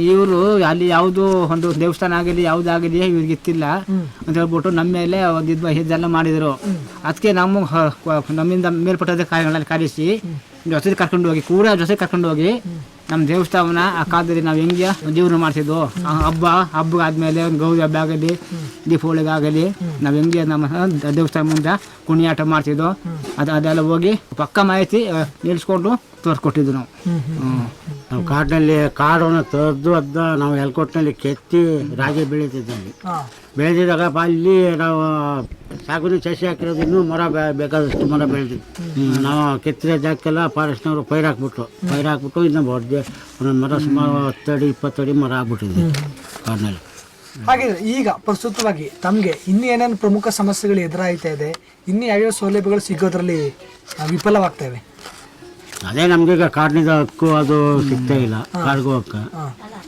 ಇವರು ಅಲ್ಲಿ ಯಾವುದು ಒಂದು ದೇವಸ್ಥಾನ ಆಗಲಿ ಯಾವುದಾಗಲಿ ಇವ್ರಿಗೆ ಇತ್ತಿಲ್ಲ ಅಂತ ಹೇಳ್ಬಿಟ್ಟು ನಮ್ಮ ಮೇಲೆ ಒಂದು ಇದ್ ಇದೆಲ್ಲ ಮಾಡಿದರು. ಅದಕ್ಕೆ ನಮ್ಮ ನಮ್ಮಿಂದ ಮೇಲ್ಪಟ್ಟದ ಕಾರ್ಯಗಳಲ್ಲಿ ಕರೆಸಿ ಜೊತೆ ಕರ್ಕೊಂಡು ಹೋಗಿ ಕೂಡ ಜೊತೆ ಕರ್ಕೊಂಡು ಹೋಗಿ ನಮ್ಮ ದೇವಸ್ಥಾನ ಆ ಕಾಲದಲ್ಲಿ ನಾವು ಹೆಂಗೆ ಜೀವನ ಮಾಡ್ತಿದ್ವು ಆ ಹಬ್ಬ ಹಬ್ಬ ಒಂದು ಗೌರಿ ಹಬ್ಬ ಆಗಲಿ ದೀಪಾವಳಿಗಾಗಲಿ ನಾವು ಹೆಂಗೆ ನಮ್ಮ ದೇವಸ್ಥಾನ ಮುಂದೆ ಕುಣಿಯಾಟ ಮಾಡ್ತಿದ್ವು ಅದು ಅದೆಲ್ಲ ಹೋಗಿ ಪಕ್ಕ ಮಾಹಿತಿ ನಿಲ್ಸ್ಕೊಂಡು ತೋರಿಸ್ಕೊಟ್ಟಿದ್ವು ನಾವು. ಹ್ಮ್. ನಾವು ಕಾಡಿನಲ್ಲಿ ಕಾಡನ್ನು ತೊರೆದು ಅದನ್ನ ನಾವು ಎಲ್ಕೊಟ್ಟಿನಲ್ಲಿ ಕೆತ್ತಿ ರಾಗಿ ಬೆಳೀತಿದ್ದಲ್ಲಿ ಹಾ. ಬೆಳೆದಿದ್ದಾಗ ಅಲ್ಲಿ ನಾವು ಸಾಗುನ ಸಸಿ ಹಾಕಿರೋದು ಇನ್ನೂ ಮರ ಬೇಕಾದಷ್ಟು ಮರ ಬೆಳೆದಿದ್ವಿ. ನಾವು ಕೆತ್ತಿದ ಜಾಗಕ್ಕೆಲ್ಲ ಫಾರೆಸ್ಟ್ನವರು ಪೈರ್ ಹಾಕ್ಬಿಟ್ರು. ಪೈರ್ ಹಾಕ್ಬಿಟ್ಟು ಇನ್ನು ಬರ್ದೆ ಒಂದೊಂದು ಮರ ಸುಮಾರು ಹತ್ತಡಿ ಇಪ್ಪತ್ತಡಿ ಮರ ಆಗ್ಬಿಟ್ಟಿದೆ ಕಾರ್ನಲ್ಲಿ ಹಾಗಿದ್ರೆ ಈಗ ಪ್ರಸ್ತುತವಾಗಿ ತಮಗೆ ಇನ್ನು ಏನೇನು ಪ್ರಮುಖ ಸಮಸ್ಯೆಗಳು ಎದುರಾಯ್ತಾ ಇದೆ ಇನ್ನು ಯಾವ್ಯಾವ ಸೌಲಭ್ಯಗಳು ಸಿಗೋದ್ರಲ್ಲಿ ವಿಫಲವಾಗ್ತಾ ವಿಫಲವಾಗ್ತವೆ ಅದೇ ನಮ್ಗೆ ಈಗ ಕಾಡಿನಿಂದ ಹಕ್ಕು ಅದು ಸಿಗ್ತಾ ಇಲ್ಲ ಕಾಡ್ಗೂ ಹಕ್ಕ.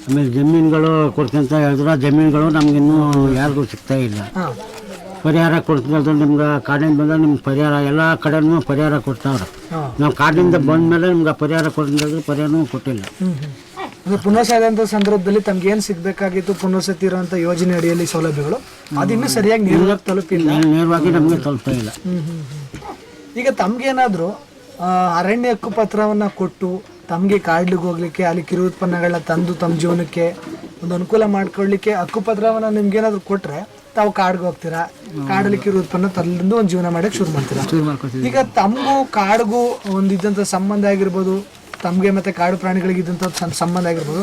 ಆಮೇಲೆ ಜಮೀನುಗಳು ಕೊಡ್ತಂತ ಹೇಳಿದ್ರೆ ಜಮೀನುಗಳು ನಮ್ಗಿನ್ನೂ ಯಾರಿಗೂ ಸಿಗ್ತಾ ಇಲ್ಲ. ಪರಿಹಾರ ಕೊಡ್ತಿರೋದು ನಿಮ್ಗೆ ಕಾಡಿನಿಂದ ಬಂದ್ರೆ ನಿಮ್ಗೆ ಪರಿಹಾರ ಎಲ್ಲ ಕಡೆನೂ ಪರಿಹಾರ ಕೊಡ್ತಾವ್ರೆ. ನಾವು ಕಾಡಿನಿಂದ ಬಂದ ಮೇಲೆ ನಿಮ್ಗೆ ಪರಿಹಾರ ಕೊಟ್ಟಿದ್ರೆ ಪರಿಹಾರನೂ ಕೊಟ್ಟಿಲ್ಲ. ಅಂದ್ರೆ ಸಂದರ್ಭದಲ್ಲಿ ತಮ್ಗೆ ಏನ್ ಸಿಗ್ಬೇಕಾಗಿತ್ತು ಪುನರ್ಸತಿ ಇರುವಂತ ಯೋಜನೆ ಅಡಿಯಲ್ಲಿ ಸೌಲಭ್ಯಗಳು? ಅದು ಇನ್ನೂ ಸರಿಯಾಗಿ ನೇರವಾಗಿ ತಲುಪಿಲ್ಲ. ನೇರವಾಗಿ ನಮಗೆ ತಲುಪ್ತಾ ಇಲ್ಲ. ಈಗ ತಮ್ಗೇನಾದರೂ ಅರಣ್ಯ ಹಕ್ಕು ಪತ್ರವನ್ನ ಕೊಟ್ಟು ತಮಗೆ ಕಾಡ್ಲಿಗೆ ಹೋಗ್ಲಿಕ್ಕೆ ಅಲ್ಲಿ ಕಿರು ಉತ್ಪನ್ನಗಳನ್ನ ತಂದು ತಮ್ಮ ಜೀವನಕ್ಕೆ ಒಂದು ಅನುಕೂಲ ಮಾಡ್ಕೊಳ್ಳಿಕ್ಕೆ ಹಕ್ಕು ಪತ್ರವನ್ನ ನಿಮ್ಗೇನಾದ್ರು ಕೊಟ್ರೆ ತಾವು ಕಾಡ್ಗೆ ಹೋಗ್ತೀರಾ? ಕಾಡಲ್ಲಿ ಕಿರು ಉತ್ಪನ್ನ ತಲ್ಲಿಂದ ಒಂದು ಜೀವನ ಮಾಡಕ್ಕೆ ಶುರು ಮಾಡ್ತೀರಾ? ಈಗ ತಮಗೂ ಕಾಡ್ಗೂ ಒಂದು ಇದ್ದಂಥ ಸಂಬಂಧ ಆಗಿರ್ಬೋದು ತಮಗೆ ಮತ್ತೆ ಕಾಡು ಪ್ರಾಣಿಗಳಿಗೆ ಇದ್ದಂಥ ಸಂಬಂಧ ಆಗಿರ್ಬೋದು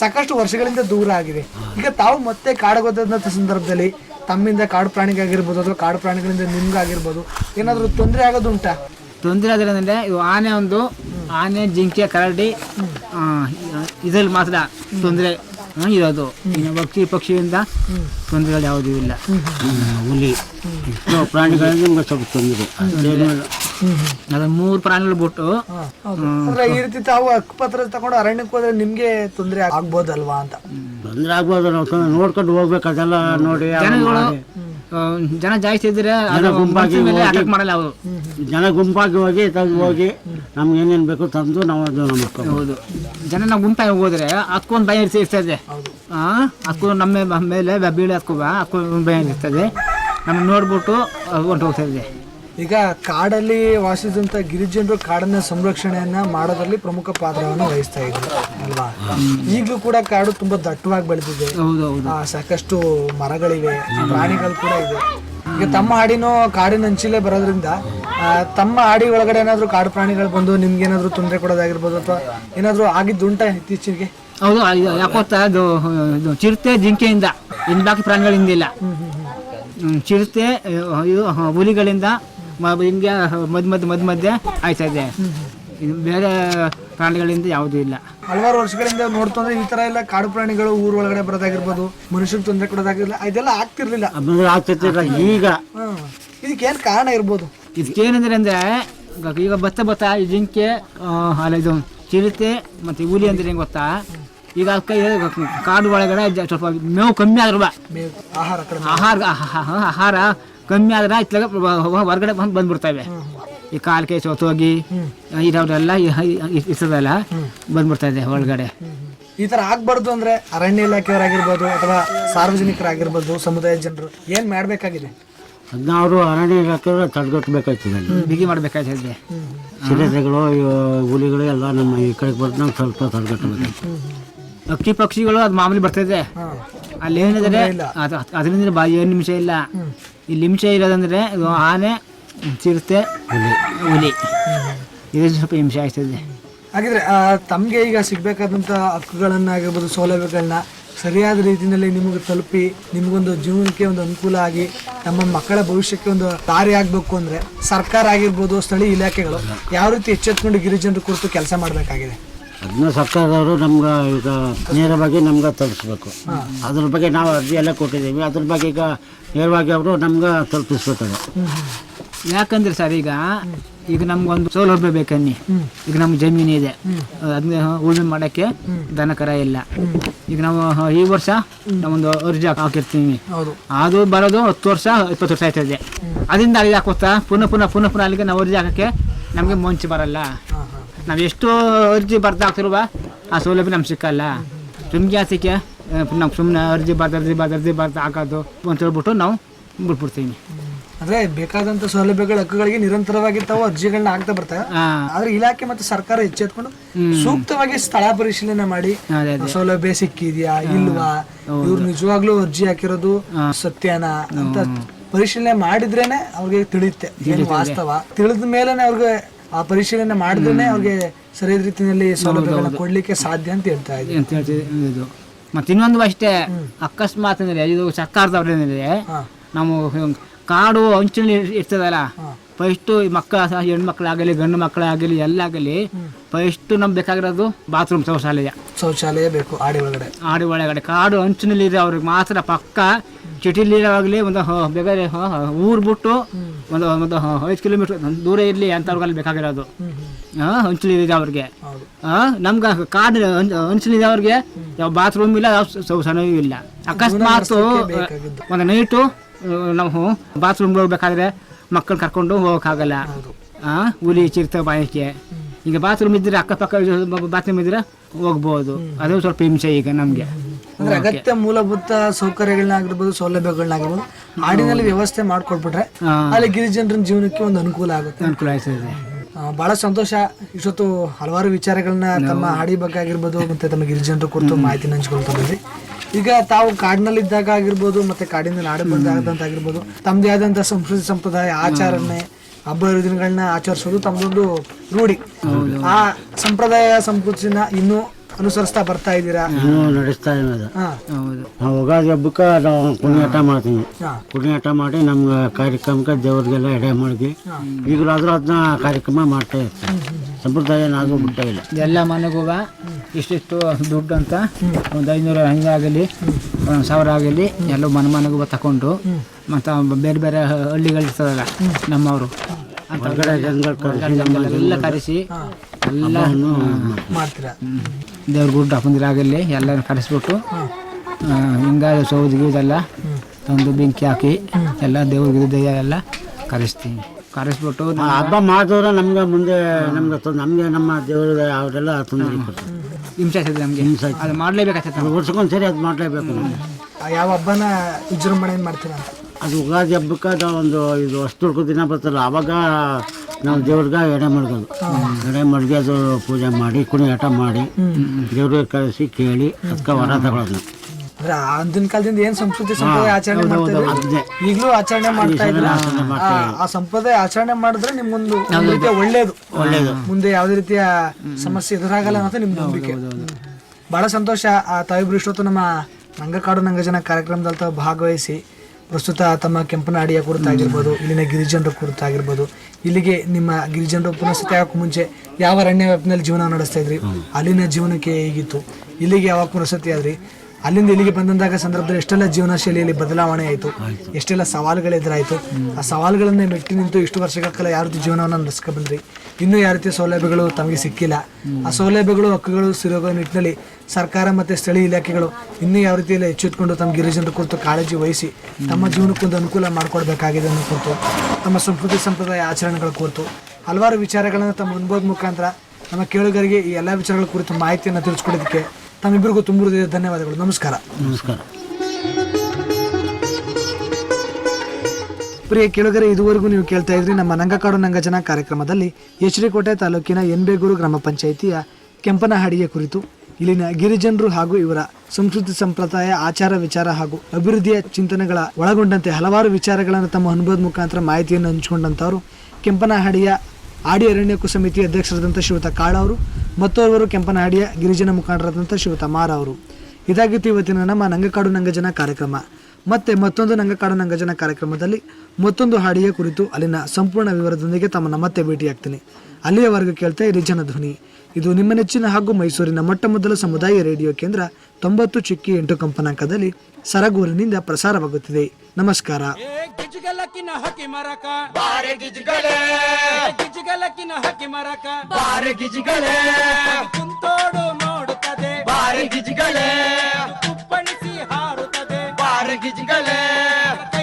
ಸಾಕಷ್ಟು ವರ್ಷಗಳಿಂದ ದೂರ ಆಗಿದೆ. ಈಗ ತಾವು ಮತ್ತೆ ಕಾಡುಗೋದಂಥ ಸಂದರ್ಭದಲ್ಲಿ ತಮ್ಮಿಂದ ಕಾಡು ಪ್ರಾಣಿಗಾಗಿರ್ಬೋದು ಅಥವಾ ಕಾಡು ಪ್ರಾಣಿಗಳಿಂದ ನಿಮ್ಗಾಗಿರ್ಬೋದು ಏನಾದರೂ ತೊಂದರೆ ಆಗೋದುಂಟಾ? ತೊಂದರೆ ಆದ್ರೆ ಅಂದರೆ ಇವು ಆನೆ ಒಂದು ಆನೆ ಜಿಂಕೆ ಕರಡಿ ಇದ್ರಲ್ಲಿ ಮಾತ್ರ ತೊಂದರೆ ಇರೋದು. ಇನ್ನು ಪಕ್ಷಿ ಪಕ್ಷಿಯಿಂದ ತೊಂದರೆಗಳು ಯಾವುದೂ ಇಲ್ಲ. ಹುಲಿ ಪ್ರಾಣಿಗಳಿಗೆ ನಿಮ್ಗೆ ಸ್ವಲ್ಪ ತೊಂದರೆ. ಅದು ಮೂರು ಪ್ರಾಣಿಗಳು ಬಿಟ್ಟು ಅಂದ್ರೆ ಈ ರೀತಿ ತಾವು ಅಕ್ಕಪತ್ರ ತಗೊಂಡು ಅರಣ್ಯಕ್ಕೆ ಹೋದ್ರೆ ನಿಮ್ಗೆ ತೊಂದರೆ ಆಗ್ಬೋದಲ್ವಾ ಅಂತ? ತೊಂದರೆ ಆಗ್ಬೋದು. ನಾವು ನೋಡ್ಕೊಂಡು ಹೋಗ್ಬೇಕು. ಅದೆಲ್ಲ ನೋಡಿ ಜನಗಳು ಜನ ಜಾಸ್ತಿ ಇದ್ರೆ ಜನ ಗುಂಪಾಗಿ ಹೋಗಿ- ಅಟ್ಯಾಕ್ ಮಾಡಲ್ಲ ಅವರು. ಜನ ಗುಂಪಾಗಿ ಹೋಗಿ ತಂದು ಹೋಗಿ ನಮ್ಗೆ ಏನೇನು ಬೇಕು ತಂದು ನಾವು ಹೌದು. ಜನ ನಾವು ಗುಂಪಾಗಿ ಹೋದ್ರೆ ಹತ್ಕೊಂಡು ಭಯ ಇರ್ತ- ಇರ್ತದೆ. ಆ ಹತ್ಕೊಂಡು ನಮ್ಮ ಮೇಲೆ ಬೀಳು ಹತ್ಕೊ ಹತ್ಕೊಂಡು ಭಯ ಇರ್ತದೆ. ನಮ್ಗೆ ನೋಡ್ಬಿಟ್ಟು ಹೊಂಟು ಹೋಗ್ತಾ ಇದೆ ಈಗ ಕಾಡಲ್ಲಿ ವಾಸಿಸಿದಂಥ ಗಿರಿಜನರು ಕಾಡನ್ನ ಸಂರಕ್ಷಣೆಯನ್ನ ಮಾಡೋದ್ರಲ್ಲಿ ಪ್ರಮುಖ ಪಾತ್ರವನ್ನು ವಹಿಸ್ತಾ ಇದ್ರು ಅಲ್ವಾ? ಈಗಲೂ ಕೂಡ ಕಾಡು ತುಂಬಾ ದಟ್ಟವಾಗಿ ಬೆಳೆದಿದೆ. ಹೌದು ಹೌದು ಆ, ಸಾಕಷ್ಟು ಮರಗಳಿವೆ ಪ್ರಾಣಿಗಳು ಕೂಡ ಇದೆ. ಈಗ ತಮ್ಮ ಹಾಡಿನೂ ಕಾಡಿನ ಅಂಚಿಲೇ ಬರೋದ್ರಿಂದ ಆ, ತಮ್ಮ ಹಾಡಿ ಒಳಗಡೆ ಏನಾದ್ರು ಕಾಡು ಪ್ರಾಣಿಗಳು ಬಂದು ನಿಮ್ಗೆ ಏನಾದ್ರು ತೊಂದರೆ ಕೊಡೋದಾಗಿರ್ಬೋದು ಅಥವಾ ಏನಾದ್ರು ಆಗಿದ್ದುಂಟ ಇತ್ತೀಚೆಗೆ ಹೌದು ಇದು ಯಾಕೆ ಗೊತ್ತಾ ಅದು ಇದು ಚಿರತೆ ಜಿಂಕೆಯಿಂದ ಇನ್ನು ಬಾಕಿ ಪ್ರಾಣಿಗಳಿಂದ ಇಲ್ಲ. ಹ್ಮ್, ಚಿರತೆ ಇದು ಹುಲಿಗಳಿಂದ ಮ- ಹಿಂಗೆ ಮದ್ ಮದ್ ಮಧ್ಯ ಮಧ್ಯೆ ಆಯ್ತಾ ಇದೆ ಇದು ಬೇರೆ ಪ್ರಾಣಿಗಳಿಂದ ಯಾವುದೂ ಇಲ್ಲ. ಹಲವಾರು ವರ್ಷಗಳಿಂದ ನೋಡ್ತಂದ್ರೆ ಈ ತರ ಎಲ್ಲ ಕಾಡು ಪ್ರಾಣಿಗಳು ಊರ್ ಒಳಗಡೆ ಬರೋದಾಗಿರ್ಬೋದು ಮನುಷ್ಯರಿಗೆ ತೊಂದರೆ ಕೊಡೋದಾಗಿರ್ಲಿಲ್ಲ ಇದೆಲ್ಲ ಆಗ್ತಿರ್ಲಿಲ್ಲ. ಆಗ್ತಿರ್ಲಿಲ್ಲ. ಈಗ. ಇದಕ್ಕೇನು ಕಾರಣ ಇರ್ಬೋದು? ಇದಕ್ಕೇನಂದ್ರೆ ಅಂದ್ರೆ ಈಗ ಭತ್ತ ಭತ್ತ ಈ ಜಿಂಕೆ ಅಲ್ಲ ಇದು ಚಿರತೆ ಮತ್ತು ಹುಲಿ ಅಂದ್ರೆ ಹೆಂಗೆ ಗೊತ್ತಾ? ಈಗ ಕಾಡು ಒಳಗಡೆ ಸ್ವಲ್ಪ ಮೇವು ಕಮ್ಮಿ ಆದ್ರೂ ಆಹಾರ ಆಹಾರ ಕಮ್ಮಿ ಆದ್ರೆ ಇತ್ಲಾಗ ಹೊರಗಡೆ ಬಂದು ಬಂದ್ಬಿಡ್ತವೆ. ಈ ಕಾಲು ಕೈ ಸೋತೋಗಿ ಇದಾವ್ರೆಲ್ಲ ಇರ್ತದಲ್ಲ ಬಂದ್ಬಿಡ್ತಾ ಇದೆ ಒಳಗಡೆ. ಈ ಥರ ಆಗ್ಬಾರ್ದು ಅಂದ್ರೆ ಅರಣ್ಯ ಇಲಾಖೆಯವರಾಗಿರ್ಬೋದು ಅಥವಾ ಸಾರ್ವಜನಿಕರಾಗಿರ್ಬೋದು ಸಮುದಾಯದ ಜನರು ಏನು ಮಾಡಬೇಕಾಗಿದೆ? ಅದನ್ನ ಅವರು ಅರಣ್ಯ ಇಲಾಖೆ ತಡೆಗಟ್ಟಬೇಕಾಗ್ತದೆ ಬಿಗಿ ಮಾಡ್ಬೇಕಾಯ್ತದೆ ಚಿರತೆಗಳು ಹುಲಿಗಳು ಎಲ್ಲ ನಮ್ಮ ಈ ಕಡೆಗೆ ಬರ್ತದೆ ನಾವು ಸ್ವಲ್ಪ ತಡೆಗಟ್ಟಬೇಕು ಅಕ್ಕಿ ಪಕ್ಷಿಗಳು ಅದು ಮಾಮೂಲಿ ಬರ್ತದೆ. ಅಲ್ಲೇನಿದ್ರೆ ಅಲ್ಲಿ ಏನಿದ್ರೆ ಅದು ಅದರಿಂದ ಬಾ ಏನು ನಿಮಿಷ ಇಲ್ಲ. ಇಲ್ಲಿ ನಿಮಿಷ ಇರೋದಂದ್ರೆ ಇದು ಆನೆ ಚಿರತೆ ಹುಲಿ. ಇದು ಸ್ವಲ್ಪ ಹಿಂಸೆ ಆಗ್ತದೆ. ಹಾಗಿದ್ರೆ ತಮಗೆ ತಮ್ಗೆ ಈಗ ಸಿಗ್ಬೇಕಾದಂತ ಹಕ್ಕುಗಳನ್ನಾಗಿರ್ಬೋದು ಸೌಲಭ್ಯಗಳನ್ನ ಸರಿಯಾದ ರೀತಿಯಲ್ಲಿ ನಿಮಗೆ ತಲುಪಿ ನಿಮಗೊಂದು ಜೀವನಕ್ಕೆ ಒಂದು ಅನುಕೂಲ ಆಗಿ ನಮ್ಮ ಮಕ್ಕಳ ಭವಿಷ್ಯಕ್ಕೆ ಒಂದು ದಾರಿ ಆಗಬೇಕು ಅಂದ್ರೆ ಸರ್ಕಾರ ಆಗಿರ್ಬೋದು ಸ್ಥಳೀಯ ಇಲಾಖೆಗಳು ಯಾವ ರೀತಿ ಎಚ್ಚೆತ್ಕೊಂಡು ಗಿರಿಜನರು ಕುರಿತು ಕೆಲಸ ಮಾಡಬೇಕಾಗಿದೆ? ಅದನ್ನ ಸರ್ಕಾರದವರು ನಮ್ಗೆ ಈಗ ನೇರವಾಗಿ ನಮ್ಗೆ ತಲುಪಿಸ್ಬೇಕು. ಅದ್ರ ಬಗ್ಗೆ ನಾವು ಅರ್ಜಿ ಎಲ್ಲ ಕೊಟ್ಟಿದ್ದೀವಿ. ಅದ್ರ ಬಗ್ಗೆ ಈಗ ನೇರವಾಗಿ ಅವರು ನಮ್ಗೆ ತಲುಪಿಸ್ಬೇಕಾರೆ ಯಾಕಂದ್ರೆ ಸರ್ ಈಗ ಈಗ ನಮ್ಗೊಂದು ಸೌಲಭ್ಯ ಬೇಕನ್ನಿ. ಈಗ ನಮ್ಮ ಜಮೀನು ಇದೆ. ಅದನ್ನ ಉಳುಮೆ ಮಾಡೋಕ್ಕೆ ದನಕರ ಇಲ್ಲ. ಈಗ ನಾವು ಈ ವರ್ಷ ನಾವೊಂದು ಅರ್ಜಿ ಹಾಕ್- ಹಾಕಿರ್ತೀವಿ. ಹೌದು. ಅದು ಬರೋದು ಹತ್ತು ವರ್ಷ ಇಪ್ಪತ್ತು ವರ್ಷ ಆಯ್ತದೆ. ಅದರಿಂದ ಅಲ್ಲಿ ಹಾಕೋತಾ ಪುನಃ ಪುನಃ ಪುನಃ ಪುನಃ ಅಲ್ಲಿಗೆ ನಾವು ಅರ್ಜಿ ಹಾಕೋಕ್ಕೆ ನಮಗೆ ಮುಂಚೆ ಬರಲ್ಲ. ನಾವು ಎಷ್ಟು ಅರ್ಜಿ ಬರ್ತಾ ಹಾಕ್ತಿರುವ ಆ ಸೌಲಭ್ಯ ನಮ್ಗೆ ಸಿಕ್ಕಲ್ಲ. ಸುಮ್ಮನೆ ಜಾಸ್ತಿಗೆ ನಾವು ಸುಮ್ಮನೆ ಅರ್ಜಿ ಬರ್ದು ಅರ್ಜಿ ಬರ್ದು ಅರ್ಜಿ ಬರ್ದು ಹಾಕೋದು ಅಂತ ಹೇಳ್ಬಿಟ್ಟು ನಾವು ಬಿಟ್ಬಿಡ್ತೀವಿ. ಅಂದ್ರೆ ಬೇಕಾದಂತ ಸೌಲಭ್ಯಗಳ ಹಕ್ಕುಗಳಿಗೆ ನಿರಂತರವಾಗಿ ತಾವು ಅರ್ಜಿಗಳನ್ನ ಹಾಕ್ತಾ ಬರ್ತಾರೆ ಆದ್ರೆ ಇಲಾಖೆ ಮತ್ತು ಸರ್ಕಾರ ಎಚ್ಚೆತ್ಕೊಂಡು ಸೂಕ್ತವಾಗಿ ಸ್ಥಳ ಪರಿಶೀಲನೆ ಮಾಡಿ ಸೌಲಭ್ಯ ಸಿಕ್ಕಿದ್ಯಾ ಇಲ್ವಾ? ಇವ್ರು ನಿಜವಾಗ್ಲೂ ಅರ್ಜಿ ಹಾಕಿರೋದು ಸತ್ಯನಾ ಅಂತ ಪರಿಶೀಲನೆ ಮಾಡಿದ್ರೇನೆ ಅವ್ರಿಗೆ ತಿಳಿಯುತ್ತೆ. ಏನು ವಾಸ್ತವ? ತಿಳಿದ ಮೇಲೆ ಅವ್ರಿಗೆ ಆ ಪರಿಶೀಲನೆ ಮಾಡಿದ್ರೆ ಅವ್ರಿಗೆ ಸರಿಯಾದ ರೀತಿಯಲ್ಲಿ ಸೌಲಭ್ಯಗಳನ್ನ ಕೊಡ್ಲಿಕ್ಕೆ ಸಾಧ್ಯ ಅಂತ ಹೇಳ್ತಾ ಇದ್ದೀವಿ ಅಂತ ಹೇಳ್ತೀವಿ ಇದು. ಮತ್ತು ಇನ್ನೊಂದು ಅಷ್ಟೇ ಅಕಸ್ಮಾತ್ ಅಂದರೆ ಇದು ಸರ್ಕಾರದವ್ರೇನಿದೆ ನಾವು ಕಾಡು ಅಂಚಿನಲ್ಲಿ ಇರ್ತದಲ್ಲ ಫಸ್ಟು ಮಕ್ಕಳ ಹೆಣ್ಮಕ್ಳಾಗಲಿ ಗಂಡು ಮಕ್ಕಳಾಗಲಿ ಎಲ್ಲಾಗಲಿ ಫಸ್ಟು ನಮ್ಗೆ ಬೇಕಾಗಿರೋದು ಬಾತ್ರೂಮ್ ಶೌಚಾಲಯ. ಶೌಚಾಲಯ ಬೇಕು ಆಡಿ ಒಳಗಡೆ. ಆಡಿ ಒಳಗಡೆ. ಕಾಡು ಅಂಚಿನಲ್ಲಿ ಅವ್ರಿಗೆ ಮಾತ್ರ ಪಕ್ಕ ಸಿಟಿಲಿರೋವಾಗಲಿ ಒಂದು ಬೇಕಾದ್ರೆ ಊರು ಬಿಟ್ಟು ಒಂದು ಒಂದು ಐದು ಕಿಲೋಮೀಟ್ರ್ ದೂರ ಇರಲಿ ಅಂತವ್ರಿಗಲ್ಲಿ ಬೇಕಾಗಿರೋದು. ಹಾಂ ಹಂಚಲಿದೆ ಅವ್ರಿಗೆ. ಹಾಂ ನಮ್ಗೆ ಕಾಡು ಹಂಚಲಿದೆ ಅವ್ರಿಗೆ. ಯಾವ ಬಾತ್ರೂಮ್ ಇಲ್ಲ ಯಾವ ಶೌಚಾಲಯವೂ ಇಲ್ಲ. ಅಕಸ್ಮಾತ್ ಒಂದು ನೈಟು ನಾವು ಬಾತ್ರೂಮ್ ಹೋಗ್ಬೇಕಾದ್ರೆ ಮಕ್ಕಳು ಕರ್ಕೊಂಡು ಹೋಗೋಕ್ಕಾಗಲ್ಲ. ಹಾಂ ಹುಲಿ ಚಿರತೆ ಬಾಯಕ್ಕೆ ಈಗ ಬಾತ್ರೂಮ್ ಇದ್ರೆ ಅಕ್ಕಪಕ್ಕ ಬಾತ್ರೂಮ್ ಇದ್ರೆ ಹೋಗ್ಬೋದು. ಅದು ಸ್ವಲ್ಪ ಹಿಂಸೆ ಈಗ ನಮಗೆ. ಅಂದ್ರೆ ಅಗತ್ಯ ಮೂಲಭೂತ ಸೌಕರ್ಯಗಳನ್ನಾಗಿರ್ಬೋದು ಸೌಲಭ್ಯಗಳನ್ನಾಗಿರ್ಬೋದು ಮಾಡಿನಲ್ಲಿ ವ್ಯವಸ್ಥೆ ಮಾಡ್ಕೊಟ್ಬಿಟ್ರೆ ಅಲ್ಲಿ ಗಿರಿಜನರ ಜೀವನಕ್ಕೆ ಒಂದು ಅನುಕೂಲ ಆಗುತ್ತೆ. ಅನುಕೂಲ ಆಯ್ತದೆ ಬಹಳ ಸಂತೋಷ. ಇಷ್ಟೊತ್ತು ಹಲವಾರು ವಿಚಾರಗಳನ್ನ ತಮ್ಮ ಹಾಡಿ ಬಗ್ಗೆ ಆಗಿರ್ಬೋದು ಮತ್ತೆ ತಮ್ಮ ಗಿರಿಜನರ ಕುರಿತು ಮಾಹಿತಿ ಹಂಚ್ಕೊಳ್ತಾ ಬಂದ್ರಿ ಈಗ ತಾವು ಕಾಡಿನಲ್ಲಿದ್ದಾಗ ಆಗಿರ್ಬೋದು ಮತ್ತೆ ಕಾಡಿನ ನಾಡು ಬಂದಾಗದಂತ ಆಗಿರ್ಬೋದು ತಮ್ಮದೇ ಆದಂತಹ ಸಂಸ್ಕೃತಿ ಸಂಪ್ರದಾಯ ಆಚರಣೆ ಹಬ್ಬ ಹರಿದಿನಗಳನ್ನ ಆಚರಿಸೋದು ತಮ್ಮದೊಂದು ರೂಢಿ. ಆ ಸಂಪ್ರದಾಯ ಸಂಸ್ಕೃತಿನ ಇನ್ನೂ ಅನುಸರಿಸ್ತಾ ಬರ್ತಾ ಇದ್ದೀರಾ? ಇನ್ನೂ ನಡೆಸ್ತಾ ಇರೋದು. ಹೌದು. ನಾವು ಯುಗಾದಿ ಹಬ್ಬಕ್ಕೆ ನಾವು ಕುಣಿಯಾಟ ಮಾಡ್ತೀವಿ. ಕುಣಿಯಾಟ ಮಾಡಿ ನಮ್ಗೆ ಕಾರ್ಯಕ್ರಮಕ್ಕೆ ದೇವ್ರಿಗೆಲ್ಲ ಎಡೆ ಮಾಡಿ ಈಗಲಾದ್ರೂ ಅದನ್ನ ಕಾರ್ಯಕ್ರಮ ಮಾಡ್ತಾ ಇರ್ತೀವಿ ಸಂಪ್ರದಾಯ ನಾವು ಬಿಡ್ತಾ ಇಲ್ಲ. ಎಲ್ಲ ಮನೆಗೂ ಇಷ್ಟಿಷ್ಟು ದುಡ್ಡು ಅಂತ ಒಂದು ಐನೂರು ಆಗಲಿ ಒಂದು ಸಾವಿರ ಆಗಲಿ ಎಲ್ಲ ಮನೆ ಮನೆಗೂ ತಗೊಂಡು ಮತ್ತು ಬೇರೆ ಬೇರೆ ಹಳ್ಳಿಗಳಿರ್ತದಲ್ಲ ನಮ್ಮವರು. ಹೊರಗಡೆ ಜನಗಳು ಕರೆಸಿ ಎಲ್ಲ ಕರೆಸಿ ಎಲ್ಲ ಮಾಡ್ತೀರಾ? ದೇವ್ರ ಗುಡ್ಡ ಹಾಕೊಂಡಿರಾಗಲಿ ಎಲ್ಲ ಕರೆಸ್ಬಿಟ್ಟು ಹಿಂಗಾರು ಸೌದಿ ಗೀದೆಲ್ಲ ತಂದು ಬೆಂಕಿ ಹಾಕಿ ಎಲ್ಲ ದೇವ್ರ ಗಿಡ ಎಲ್ಲ ಕರೆಸ್ತೀವಿ ಕರೆಸ್ಬಿಟ್ಟು ಹಬ್ಬ ಮಾಡಿದ್ರೆ ನಮ್ಗೆ ಮುಂದೆ ನಮ್ಗೆ ನಮಗೆ ನಮ್ಗೆ ನಮ್ಮ ದೇವ್ರ ಅವರೆಲ್ಲ ತೊಂದರೆ ಹಿಂಸೆ ಆಗ್ತದೆ ನಮಗೆ? ಅದು ಮಾಡಲೇಬೇಕಾಗ್ತದೆ ನಾವು ವರ್ಷಕ್ಕೊಂದು ಸರಿ ಅದು ಮಾಡಲೇಬೇಕು ಆ ಯಾವ ಹಬ್ಬನ ವಿಜೃಂಭಣೆ ಮಾಡ್ತೀರಾ ಅದು ಉಗಾದಿ ಹಬ್ಬಕ್ಕೆ ಒಂದು ಇದು ಅಷ್ಟು ದಿನ ಬರ್ತಲ್ಲ. ಅವಾಗ ನಾವು ದೇವ್ರಿಗೆ ಎಡೆ ಮಡ್ಗೋದು. ಎಡೆ ಮಡ್ಗಿ ಅದು ಪೂಜೆ ಮಾಡಿ ಕುಣಿಯಾಟ ಮಾಡಿ ದೇವ್ರಿಗೆ ಕಳಿಸಿ ಕೇಳಿ ಅದಕ್ಕೆ ವರ ತಗೊಳ್ಳೋದು ಅಂದ್ರೆ ಅಂದಿನ ಕಾಲದಿಂದ ಏನ್ ಸಂಸ್ಕೃತಿ ಸಂಪ್ರದಾಯ ಆಚರಣೆ ಮಾಡ್ತಾ ಇದ್ರು? ಈಗಲೂ ಆಚರಣೆ ಮಾಡ್ತಾ ಇದ್ರು? ಆ ಸಂಪ್ರದಾಯ ಆಚರಣೆ ಮಾಡಿದ್ರೆ ನಿಮ್ಗೊಂದು ಒಂದು ರೀತಿಯ ಒಳ್ಳೇದು. ಒಳ್ಳೇದು ಮುಂದೆ ಯಾವುದೇ ರೀತಿಯ ಸಮಸ್ಯೆ ಎದುರಾಗಲ್ಲ ಅಂತ ನಿಮ್ದು ನಂಬಿಕೆ. ಬಹಳ ಸಂತೋಷ. ಆ ತಾಯಿಬ್ರು ಇಷ್ಟೊತ್ತು ನಮ್ಮ ನಂಗಕಾಡು ನಂಗಜನ ಕಾರ್ಯಕ್ರಮದಲ್ಲಿ ತಾವು ಭಾಗವಹಿಸಿ ಪ್ರಸ್ತುತ ತಮ್ಮ ಕೆಂಪನಾಡಿಯ ಕುರಿತಾಗಿರ್ಬೋದು ಇಲ್ಲಿನ ಗಿರಿಜನರ ಕುರಿತಾಗಿರ್ಬೋದು ಇಲ್ಲಿಗೆ ನಿಮ್ಮ ಗಿರಿಜನರು ಪುನಸ್ಥಿತಿ ಆಗೋಕ್ಕೂ ಮುಂಚೆ ಯಾವ ಅರಣ್ಯ ವ್ಯಾಪ್ತಿನಲ್ಲಿ ಜೀವನ ನಡೆಸ್ತಾ ಇದ್ರಿ? ಅಲ್ಲಿನ ಜೀವನಕ್ಕೆ ಹೇಗಿತ್ತು? ಇಲ್ಲಿಗೆ ಯಾವಾಗ ಪುನಸ್ಥಿತಿ ಆದ್ರಿ? ಅಲ್ಲಿಂದ ಇಲ್ಲಿಗೆ ಬಂದಂದಾಗ ಸಂದರ್ಭದಲ್ಲಿ ಎಷ್ಟೆಲ್ಲ ಜೀವನ ಶೈಲಿಯಲ್ಲಿ ಬದಲಾವಣೆ ಆಯಿತು? ಎಷ್ಟೆಲ್ಲ ಸವಾಲುಗಳು ಎದುರಾಯಿತು ಆ ಸವಾಲುಗಳನ್ನೇ ಮೆಟ್ಟಿ ನಿಂತು ಇಷ್ಟು ವರ್ಷಗಳ ಕಾಲ ಯಾವ ರೀತಿ ಜೀವನವನ್ನು ನಡೆಸ್ಕೊ ಬಂದ್ರಿ? ಇನ್ನೂ ಯಾವ ರೀತಿಯ ಸೌಲಭ್ಯಗಳು ತಮಗೆ ಸಿಕ್ಕಿಲ್ಲ. ಆ ಸೌಲಭ್ಯಗಳು, ಹಕ್ಕುಗಳು ಸಿರುವ ನಿಟ್ಟಿನಲ್ಲಿ ಸರ್ಕಾರ ಮತ್ತು ಸ್ಥಳೀಯ ಇಲಾಖೆಗಳು ಇನ್ನೂ ಯಾವ ರೀತಿಯಲ್ಲಿ ಎಚ್ಚೆತ್ಕೊಂಡು ತಮ್ಮ ಗಿರಿಜನರ ಕುರಿತು ಕಾಳಜಿ ವಹಿಸಿ ತಮ್ಮ ಜೀವನಕ್ಕೊಂದು ಅನುಕೂಲ ಮಾಡಿಕೊಡ್ಬೇಕಾಗಿದೆ ಅನ್ನೋ ಕುರಿತು, ತಮ್ಮ ಸಂಸ್ಕೃತಿ ಸಂಪ್ರದಾಯ ಆಚರಣೆಗಳ ಕುರಿತು ಹಲವಾರು ವಿಚಾರಗಳನ್ನು ತಮ್ಮ ಅನುಭವದ ಮುಖಾಂತರ ನಮ್ಮ ಕೇಳುಗರಿಗೆ ಈ ಎಲ್ಲ ವಿಚಾರಗಳ ಕುರಿತು ಮಾಹಿತಿಯನ್ನು ತಿಳಿಸ್ಕೊಡೋದಕ್ಕೆ ತಮ್ಮಿಬ್ಬರಿಗೂ ತುಂಬ ಧನ್ಯವಾದಗಳು. ನಮಸ್ಕಾರ. ನಮಸ್ಕಾರ. ಪ್ರಿಯ ಕೇಳುಗರೆ, ಇದುವರೆಗೂ ನೀವು ಕೇಳ್ತಾ ಇದ್ರಿ ನಮ್ಮ ನಂಗಕಾಡು ನಂಗಜನ ಕಾರ್ಯಕ್ರಮದಲ್ಲಿ ಎಚ್.ಡಿ.ಕೋಟೆ ತಾಲೂಕಿನ ಎನ್ಬೇಗೂರು ಗ್ರಾಮ ಪಂಚಾಯಿತಿಯ ಕೆಂಪನಹಾಡಿಯ ಕುರಿತು ಇಲ್ಲಿನ ಗಿರಿಜನರು ಹಾಗೂ ಇವರ ಸಂಸ್ಕೃತಿ ಸಂಪ್ರದಾಯ, ಆಚಾರ ವಿಚಾರ ಹಾಗೂ ಅಭಿವೃದ್ಧಿಯ ಚಿಂತನೆಗಳ ಒಳಗೊಂಡಂತೆ ಹಲವಾರು ವಿಚಾರಗಳನ್ನು ತಮ್ಮ ಅನುಭವದ ಮುಖಾಂತರ ಮಾಹಿತಿಯನ್ನು ಹಂಚಿಕೊಂಡಂತವರು ಕೆಂಪನಹಾಡಿಯ ಆಡಿ ಅರಣ್ಯಕ್ಕೂ ಸಮಿತಿ ಅಧ್ಯಕ್ಷರಾದಂಥ ಶ್ರೀಯುತ ಕಾಳ ಅವರು ಮತ್ತೋರ್ವರು ಕೆಂಪನಹಾಡಿಯ ಗಿರಿಜನ ಮುಖಂಡರಾದಂಥ ಶ್ರೀಯುತ ಮಾರ ಅವರು. ಇದಾಗಿತ್ತು ಇವತ್ತಿನ ನಮ್ಮ ನಂಗಕಾಡು ನಂಗಜನ ಕಾರ್ಯಕ್ರಮ. ಮತ್ತೆ ಮತ್ತೊಂದು ನಂಗಕಾಡು ನಂಗಜನ ಕಾರ್ಯಕ್ರಮದಲ್ಲಿ ಮತ್ತೊಂದು ಹಾಡಿಯ ಕುರಿತು ಅಲ್ಲಿನ ಸಂಪೂರ್ಣ ವಿವರದೊಂದಿಗೆ ತಮ್ಮನ್ನ ಮತ್ತೆ ಭೇಟಿಯಾಗ್ತೀನಿ. ಅಲ್ಲಿಯವರೆಗೂ ಕೇಳ್ತಾ ಇರಿ ಜನಧ್ವನಿ. ಇದು ನಿಮ್ಮ ನೆಚ್ಚಿನ ಹಾಗೂ ಮೈಸೂರಿನ ಮೊಟ್ಟ ಮೊದಲ ಸಮುದಾಯ ರೇಡಿಯೋ ಕೇಂದ್ರ ತೊಂಬತ್ತು ಚಿಕ್ಕಿ ಎಂಟು ಕಂಪನಾಂಕದಲ್ಲಿ ಸರಗೂರಿನಿಂದ ಪ್ರಸಾರವಾಗುತ್ತಿದೆ. ನಮಸ್ಕಾರ. ಗಿಜಗಲಕ್ಕಿನ ಹಕ್ಕಿ ಮರಕ ಬಾರೆ ಗಿಜಗಲೆ ಬಾರೆ